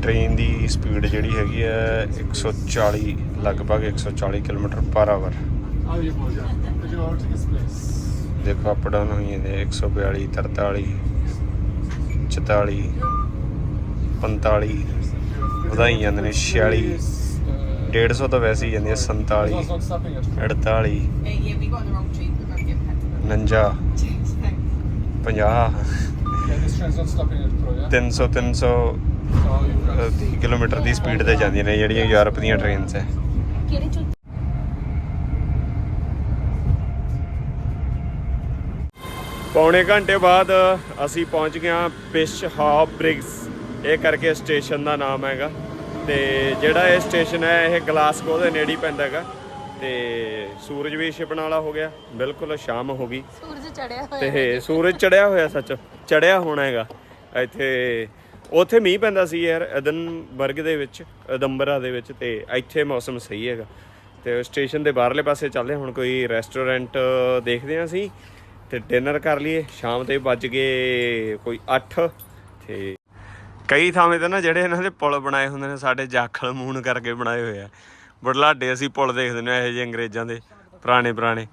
ਟ੍ਰੇਨ ਦੀ ਸਪੀਡ ਜਿਹੜੀ ਹੈਗੀ ਹੈ 140 ਲਗਭਗ 140 ਕਿਲੋਮੀਟਰ ਪਰ ਆਵਰ? ਦੇਖੋ ਅਪ ਡਾਊਨ ਹੋਈ ਜਾਂਦੇ 142 43 44 45 ਵਧਾਈ ਜਾਂਦੇ ਨੇ 46 150 ਤਾਂ ਵੈਸੇ ਹੀ ਜਾਂਦੀ ਹੈ 47 48 49 50 300 300 30 ਕਿਲੋਮੀਟਰ ਦੀ ਸਪੀਡ ਤੇ ਜਾਂਦੀਆਂ ਨੇ ਜਿਹੜੀਆਂ ਯੂਰਪ ਦੀਆਂ ਟ੍ਰੇਨਸ ਹੈ ਪੌਣੇ ਘੰਟੇ ਬਾਅਦ ਅਸੀਂ ਪਹੁੰਚ ਗਏ ਹਾਂ ਪਿਸ਼ ਹਾਬ ਬ੍ਰਿਗਸ ਇਹ ਕਰਕੇ ਸਟੇਸ਼ਨ ਦਾ ਨਾਮ ਹੈਗਾ। ਤੇ ਜਿਹੜਾ ਇਹ ਸਟੇਸ਼ਨ ਹੈ ਇਹ ਗਲਾਸਗੋ ਦੇ ਨੇੜੇ ਹੀ ਪੈਂਦਾ ਹੈਗਾ। ਤੇ ਸੂਰਜ ਵੀ ਛਿਪਣ ਵਾਲਾ ਹੋ ਗਿਆ। ਬਿਲਕੁਲ ਸ਼ਾਮ ਹੋ ਗਈ। ਸੂਰਜ ਚੜਿਆ ਹੋਇਆ ਤੇ ਸੂਰਜ ਚੜਿਆ ਹੋਇਆ ਸੱਚ। ਚੜਿਆ ਹੋਣਾ ਹੈਗਾ। ਇੱਥੇ ਉੱਥੇ ਮੀਂਹ ਪੈਂਦਾ ਸੀ ਯਾਰ ਐਡਨਬਰਗ ਦੇ ਵਿੱਚ ਅਦੰਬਰਾ ਦੇ ਵਿੱਚ ਤੇ ਇੱਥੇ ਮੌਸਮ ਸਹੀ ਹੈਗਾ। ਤੇ ਸਟੇਸ਼ਨ ਦੇ ਬਾਹਰਲੇ ਪਾਸੇ ਚੱਲਦੇ ਹੁਣ ਕੋਈ ਰੈਸਟੋਰੈਂਟ ਦੇਖਦੇ ਹਾਂ ਅਸੀਂ ਤੇ ਡਿਨਰ ਕਰ ਲਈਏ। ਸ਼ਾਮ ਦੇ ਵੱਜ ਗਏ ਕੋਈ 8 ਤੇ ਕਈ ਥਾਵੇਂ ਤੇ ਨਾ ਜਿਹੜੇ ਇਹਨਾਂ ਦੇ ਪੁਲ ਬਣਾਏ ਹੁੰਦੇ ਨੇ ਸਾਡੇ ਜਾਖਲ ਮੂਨ ਕਰਕੇ ਬਣਾਏ ਹੋਏ ਆ। ਬੜਲਾਡੇ ਅਸੀਂ ਪੁਲ ਦੇਖਦੇ ਨੇ ਇਹੋ ਜਿਹੇ ਅੰਗਰੇਜ਼ਾਂ ਦੇ ਪੁਰਾਣੇ ਪੁਰਾਣੇ।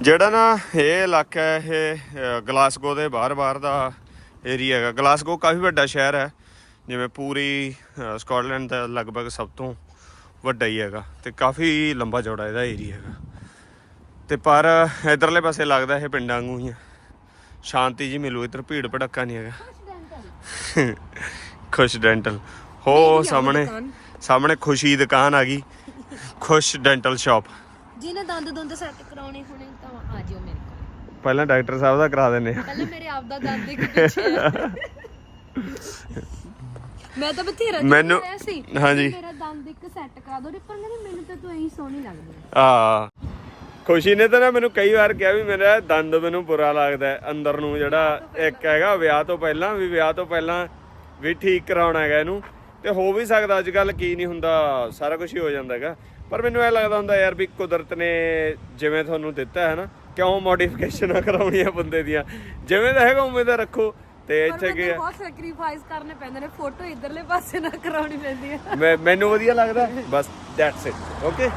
ਜਿਹੜਾ ਨਾ ਇਹ ਇਲਾਕਾ ਇਹ ਗਲਾਸਗੋ ਦੇ ਬਾਹਰ-ਬਾਹਰ ਦਾ ਏਰੀਆ ਹੈਗਾ। ਗਲਾਸਗੋ ਕਾਫੀ ਵੱਡਾ ਸ਼ਹਿਰ ਹੈ ਜਿਵੇਂ ਪੂਰੀ ਅ, ਸਕਾਟਲੈਂਡ ਦਾ ਲਗਭਗ ਸਭ ਤੋਂ ਵੱਡਾ ਹੀ ਹੈਗਾ ਤੇ ਕਾਫੀ ਲੰਬਾ ਚੌੜਾ ਇਹਦਾ ਏਰੀਆ ਹੈਗਾ। ਤੇ ਪਰ ਇਧਰਲੇ ਪਾਸੇ ਲੱਗਦਾ ਇਹ ਪਿੰਡਾਂ ਵਾਂਗੂ ਹੀ ਆ। ਸ਼ਾਂਤੀ ਜੀ ਮਿਲੂ ਇਧਰ ਭੀੜ ਭੜੱਕਾ ਨਹੀਂ ਹੈਗਾ। ਖੁਸ਼ ਡੈਂਟਲ। ਹੋ ਸਾਹਮਣੇ ਸਾਹਮਣੇ ਖੁਸ਼ੀ ਦੁਕਾਨ ਆ ਗਈ। ਖੁਸ਼ ਡੈਂਟਲ ਸ਼ਾਪ। ਜਿਹਨੇ ਦੰਦ ਦੁੰਦ ਸੈੱਟ ਕਰਾਉਣੇ ਹੋਣੇ ਤਾਂ ਆ ਜਿਓ ਮੇਰੇ ਕੋਲ। ਪਹਿਲਾਂ ਡਾਕਟਰ ਸਾਹਿਬ ਦਾ ਕਰਾ ਦਿੰਨੇ ਆ। ਪਹਿਲਾਂ ਮੇਰੇ ਆਪ ਦਾ ਦੰਦ ਇੱਕ ਪਿੱਛੇ ਆ। ਮੈਂ ਤਾਂ ਬਥੇਰਾ ਮੈਨੂੰ- ਹਾਂਜੀ। ਮੇਰਾ ਦੰਦ ਇੱਕ ਸੈੱਟ ਕਰਾ ਦੋ ਰਿਪਰ ਕਹਿੰਦੀ ਮੈਨੂੰ ਤਾਂ ਤੂੰ ਇਹੀ ਸੋਹਣੀ ਲੱਗਦੀ ਹੈ ਆ। ਖੁਸ਼ੀ ਨੇ ਤਾਂ ਨਾ ਮੈਨੂੰ ਕਈ ਵਾਰ ਕਿਹਾ ਵੀ ਮੇਰਾ ਦੰਦ ਮੈਨੂੰ ਬੁਰਾ ਲੱਗਦਾ ਹੈ। ਅੰਦਰ ਨੂੰ ਜਿਹੜਾ ਇੱਕ ਹੈਗਾ ਵਿਆਹ ਤੋਂ ਪਹਿਲਾਂ ਵੀ ਵਿਆਹ ਤੋਂ ਪਹਿਲਾਂ ਵੀ ਠੀਕ ਕਰਾਉਣਾ ਹੈਗਾ ਇਹਨੂੰ। ਤੇ ਹੋ ਵੀ ਸਕਦਾ ਅੱਜ ਕੱਲ ਕੀ ਨਹੀਂ ਹੁੰਦਾ ਸਾਰਾ ਕੁਝ ਹੀ ਹੋ ਜਾਂਦਾ ਹੈਗਾ। ਪਰ ਮੈਨੂੰ ਇਹ ਲੱਗਦਾ ਹੁੰਦਾ ਯਾਰ ਵੀ ਕੁਦਰਤ ਨੇ ਜਿਵੇਂ ਤੁਹਾਨੂੰ ਦਿੱਤਾ ਹੈ ਨਾ ਕਿਉਂ ਮੋਡੀਫਿਕੇਸ਼ਨਾਂ ਕਰਾਉਣੀਆਂ ਬੰਦੇ ਦੀਆਂ। ਜਿਵੇਂ ਦਾ ਹੈਗਾ ਉਵੇਂ ਦਾ ਰੱਖੋ। ਤੇ ਇੱਥੇ ਕੀ ਹੈ? ਬਹੁਤ ਸੈਕਰੀਫਾਈਸ ਕਰਨੇ ਪੈਂਦੇ ਨੇ ਫੋਟੋ ਇਧਰਲੇ ਪਾਸੇ ਨਾ ਕਰਾਉਣੀ ਪੈਂਦੀ ਹੈ। ਮੈਨੂੰ ਵਧੀਆ ਲੱਗਦਾ। ਬਸ ਦੈਟਸ ਇਟ ਓਕੇ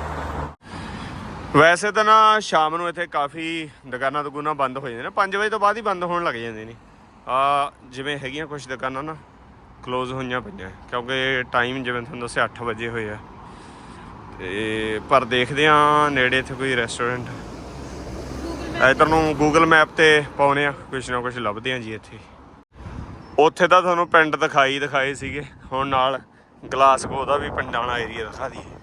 ਵੈਸੇ ਤਾਂ ਨਾ ਸ਼ਾਮ ਨੂੰ ਇੱਥੇ ਕਾਫੀ ਦੁਕਾਨਾਂ ਦੁਕਾਨਾਂ ਬੰਦ ਹੋ ਜਾਂਦੀਆਂ ਨੇ। 5 ਵਜੇ ਤੋਂ ਬਾਅਦ ਹੀ ਬੰਦ ਹੋਣ ਲੱਗ ਜਾਂਦੇ ਨੇ। ਆ, ਜਿਵੇਂ ਹੈਗੀਆਂ ਕੁਝ ਦੁਕਾਨਾਂ ਨਾ ਕਲੋਜ਼ ਹੋਈਆਂ ਪਈਆਂ। ਕਿਉਂਕਿ ਟਾਈਮ ਜਿਵੇਂ ਤੁਹਾਨੂੰ ਦੱਸਿਆ 8 ਵਜੇ ਹੋਏ ਆ। ਤੇ ਪਰ ਦੇਖਦੇ ਆ ਨੇੜੇ ਇੱਥੇ ਕੋਈ ਰੈਸਟੋਰੈਂਟ ਇਧਰ ਨੂੰ ਗੂਗਲ ਮੈਪ ਤੇ ਪਾਉਨੇ ਆ ਕੁਝ ਨਾ ਕੁਝ ਲੱਭਦੇ ਆ ਜੀ ਇੱਥੇ। ਉੱਥੇ ਤਾਂ ਤੁਹਾਨੂੰ ਪਿੰਡ ਦਿਖਾਈ ਦਿਖਾਏ ਸੀਗੇ। ਹੁਣ ਨਾਲ ਗਲਾਸਗੋ ਦਾ ਵੀ ਪਿੰਡਾਂ ਵਾਲਾ ਏਰੀਆ ਦਿਖਾ ਦਈਏ।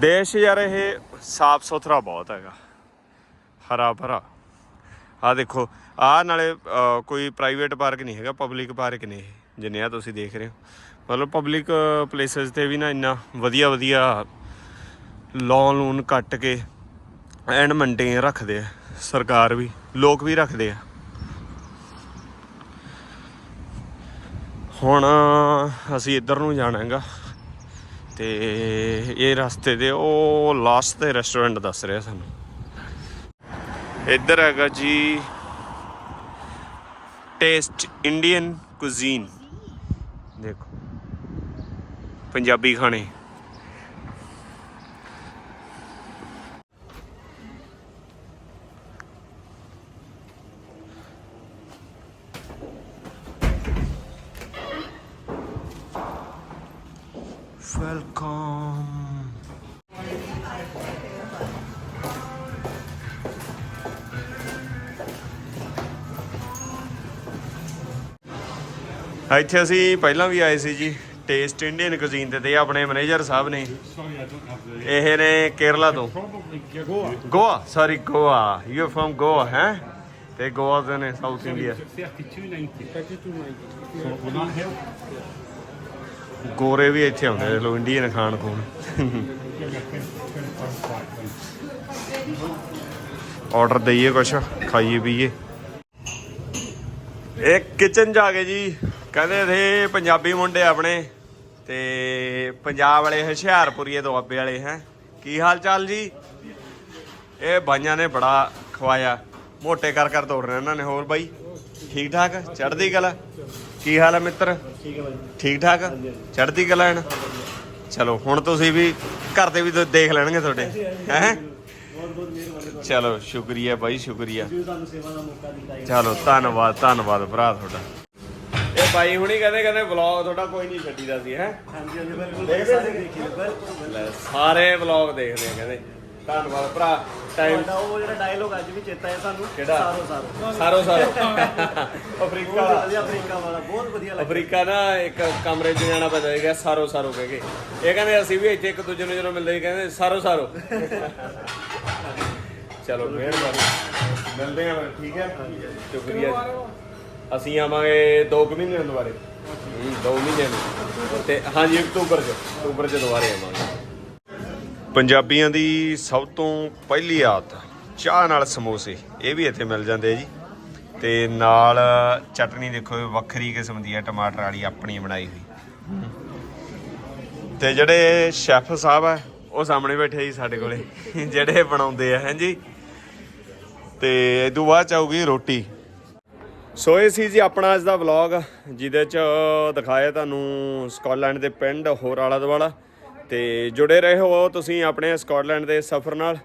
ਦੇਸ਼ ਯਾਰ ਇਹ ਸਾਫ਼ ਸੁਥਰਾ ਬਹੁਤ ਹੈਗਾ। ਹਰਾ ਭਰਾ। ਆ ਦੇਖੋ ਆ ਨਾਲੇ ਕੋਈ ਪ੍ਰਾਈਵੇਟ ਪਾਰਕ ਨਹੀਂ ਹੈਗਾ ਪਬਲਿਕ ਪਾਰਕ ਨੇ ਇਹ, ਜਿੰਨੇ ਆ ਤੁਸੀਂ ਦੇਖ ਰਹੇ ਹੋ। ਮਤਲਬ ਪਬਲਿਕ ਪਲੇਸਸ ਤੇ ਵੀ ਨਾ ਇੰਨਾ ਵਧੀਆ ਵਧੀਆ ਲੌਨ ਲੂਨ ਕੱਟ ਕੇ ਐਂਡ ਮੇਨਟੇਨ ਰੱਖਦੇ ਆ, ਸਰਕਾਰ ਵੀ, ਲੋਕ ਵੀ ਰੱਖਦੇ ਆ। ਹੁਣ ਅਸੀਂ ਇੱਧਰ ਨੂੰ ਜਾਣਾ ਹੈਗਾ। ਤੇ ਇਹ ਰਸਤੇ ਦੇ, ਉਹ ਲਾਸਟ ਤੇ ਰੈਸਟੋਰੈਂਟ ਦੱਸ ਰਿਹਾ ਸਾਨੂੰ। ਇੱਧਰ ਹੈਗਾ ਜੀ ਟੇਸਟ ਇੰਡੀਅਨ ਕੁਜ਼ੀਨ ਦੇਖੋ, ਪੰਜਾਬੀ ਖਾਣੇ। ਵੈਲਕਮ ਇੱਥੇ ਅਸੀਂ ਪਹਿਲਾਂ ਵੀ ਆਏ ਸੀ ਜੀ ਟੇਸਟ ਇੰਡੀਅਨ ਕੁਜ਼ੀਨ ਤੇ ਤੇ ਆਪਣੇ ਮੈਨੇਜਰ ਸਾਹਿਬ ਨੇ। ਇਹ ਨੇ ਕੇਰਲਾ ਤੋਂ। Goa sorry Goa. You from Goa ਹੈ? ਤੇ ਗੋਆ ਦੇ ਨੇ south India 32.90. So will that help? ਗੋਰੇ ਵੀ ਇੱਥੇ ਆਉਂਦੇ ਨੇ ਲੋ ਇੰਡੀਅਨ ਖਾਣ ਖੂਣ Give me a 20, 20 pound flat, please. Order ਦਈਏ ਕੁਛ ਖਾਈਏ ਪੀਏ ਇਹ ਕਿਚਨ ਜਾ ਕੇ ਜੀ। ਕਹਿੰਦੇ ਥੇ ਪੰਜਾਬੀ ਮੁੰਡੇ ਆਪਣੇ ਤੇ ਪੰਜਾਬ ਵਾਲੇ ਹੁਸ਼ਿਆਰਪੁਰੀਏ ਦੁਆਬੇ ਵਾਲੇ ਹੈ। ਕੀ ਹਾਲ ਚਾਲ ਜੀ? ਇਹ ਬਾਈਆਂ ਨੇ ਬੜਾ ਖਵਾਇਆ। ਮੋਟੇ ਕਰ ਕਰ ਤੋੜਨਾ ਇਹਨਾਂ ਨੇ। ਹੋਰ ਬਾਈ ਠੀਕ ਠਾਕ ਚੜ੍ਹਦੀ ਕਲਾ? ਕੀ ਹਾਲ ਹੈ ਮਿੱਤਰ? ਠੀਕ ਹੈ ਬਾਈ ਠੀਕ ਠਾਕ? ਚੜ੍ਹਦੀ ਕਲਾ ਹੈ ਚਲੋ ਹੁਣ ਤੁਸੀਂ ਵੀ ਘਰ ਦੇ ਵੀ ਦੇਖ ਲੈਣਗੇ ਤੁਹਾਡੇ। ਹੈ? ਚਲੋ ਸ਼ੁਕਰੀਆ ਬਾਈ ਸ਼ੁਕਰੀਆ। ਚਲੋ ਧੰਨਵਾਦ ਧੰਨਵਾਦ ਭਰਾ ਤੁਹਾਡਾ। ਇਹ ਬਾਈ ਹੁਣੀ ਕਹਿੰਦੇ ਕਹਿੰਦੇ ਵਲੌਗ ਤੁਹਾਡਾ ਕੋਈ ਨਹੀਂ ਛੱਡੀਦਾ ਸੀ ਹੈ? ਹਾਂਜੀ ਹਾਂਜੀ ਬਿਲਕੁਲ। ਸਾਰੇ ਦੇਖੀ ਬਿਲਕੁਲ ਸਾਰੇ ਵਲੌਗ ਦੇਖਦੇ ਆ ਕਹਿੰਦੇ। ਧੰਨਵਾਦ ਭਰਾ ਟਾਈਮ ਤੁਹਾਡਾ ਉਹ ਜਿਹੜਾ ਡਾਇਲੋਗ ਅੱਜ ਵੀ ਚੇਤਾ ਹੈ ਸਾਨੂੰ ਕਿਹੜਾ? ਸਾਰੋ ਸਾਰੋ। ਸਾਰੋ ਸਾਰੋ। ਅਫਰੀਕਾ ਬਹੁਤ ਵਾਲਾ। ਵਧੀਆ ਅਫਰੀਕਾ ਵਾਲਾ ਬਹੁਤ ਵਧੀਆ ਲੱਗਿਆ। ਅਫਰੀਕਾ ਨਾ ਇੱਕ ਕਮਰੇ 'ਚ ਜਾਣਾ ਪੈਂਦਾ ਸੀਗਾ ਸਾਰੋ ਸਾਰੋ ਕਹਿ ਕੇ। ਇਹ ਕਹਿੰਦੇ ਅਸੀਂ ਵੀ ਇੱਥੇ ਇੱਕ ਦੂਜੇ ਨੂੰ ਜਦੋਂ ਮਿਲਦੇ ਸੀ ਕਹਿੰਦੇ ਸਾਰੋ ਸਾਰੋ। ਚਲੋ ਮਿਹਰਬਾਨੀ। ਮਿਲਦੇ ਹਾਂ ਠੀਕ ਹੈ? ਸ਼ੁਕਰੀਆ। ਜੀ। ਅਸੀਂ ਆਵਾਂਗੇ 2 ਮਹੀਨੇ ਨੂੰ ਦੁਬਾਰੇ 2 ਮਹੀਨੇ ਨੂੰ। ਤੇ ਹਾਂਜੀ ਅਕਤੂਬਰ 'ਚ ਅਕਤੂਬਰ 'ਚ ਦੁਬਾਰੇ ਆਵਾਂਗੇ। ਪੰਜਾਬੀਆਂ ਦੀ ਸਭ ਤੋਂ ਪਹਿਲੀ ਆਦਤ, ਚਾਹ ਨਾਲ ਸਮੋਸੇ, ਇਹ ਵੀ ਇੱਥੇ ਮਿਲ ਜਾਂਦੇ ਆ ਜੀ। ਤੇ ਨਾਲ ਚਟਨੀ ਦੇਖੋ ਵੱਖਰੀ ਕਿਸਮ ਦੀ ਹੈ ਟਮਾਟਰ ਵਾਲੀ ਆਪਣੀ ਬਣਾਈ ਹੋਈ। ਤੇ ਜਿਹੜੇ ਸ਼ੈਫ ਸਾਹਿਬ ਆ, ਉਹ ਸਾਹਮਣੇ ਬੈਠੇ ਜੀ ਸਾਡੇ ਕੋਲੇ, ਜਿਹੜੇ ਬਣਾਉਂਦੇ ਆ, ਹਾਂਜੀ। ਤੇ ਇਹ ਤੋਂ ਬਾਅਦ ਚ ਆਊਗੀ ਰੋਟੀ। ਸੋ, ਇਹ ਸੀ ਜੀ ਆਪਣਾ ਅੱਜ ਦਾ ਵਲੌਗ, ਜਿਹਦੇ ਚ ਦਿਖਾਇਆ ਤੁਹਾਨੂੰ ਸਕਾਟਲੈਂਡ ਦੇ ਪਿੰਡ ਹੋਰ ਆਲਾ ਦੁਆਲਾ। ਤੇ ਜੁੜੇ ਰਹੇ ਹੋ ਤੁਸੀਂ ਆਪਣੇ ਸਕਾਟਲੈਂਡ ਦੇ ਸਫ਼ਰ ਨਾਲ।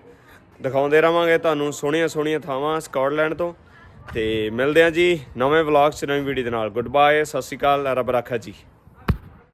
ਦਿਖਾਉਂਦੇ ਰਵਾਂਗੇ ਤੁਹਾਨੂੰ ਸੋਹਣੀਆਂ ਸੋਹਣੀਆਂ ਥਾਵਾਂ ਸਕਾਟਲੈਂਡ ਤੋਂ। ਤੇ ਮਿਲਦੇ ਹਾਂ ਜੀ ਨਵੇਂ ਵਲੌਗ ਚ, ਨਵੀਂ ਵੀਡੀਓ ਦੇ ਨਾਲ। ਗੁੱਡ ਬਾਏ ਸਤਿ ਸ਼੍ਰੀ ਅਕਾਲ, ਰੱਬ ਰਾਖਾ ਜੀ।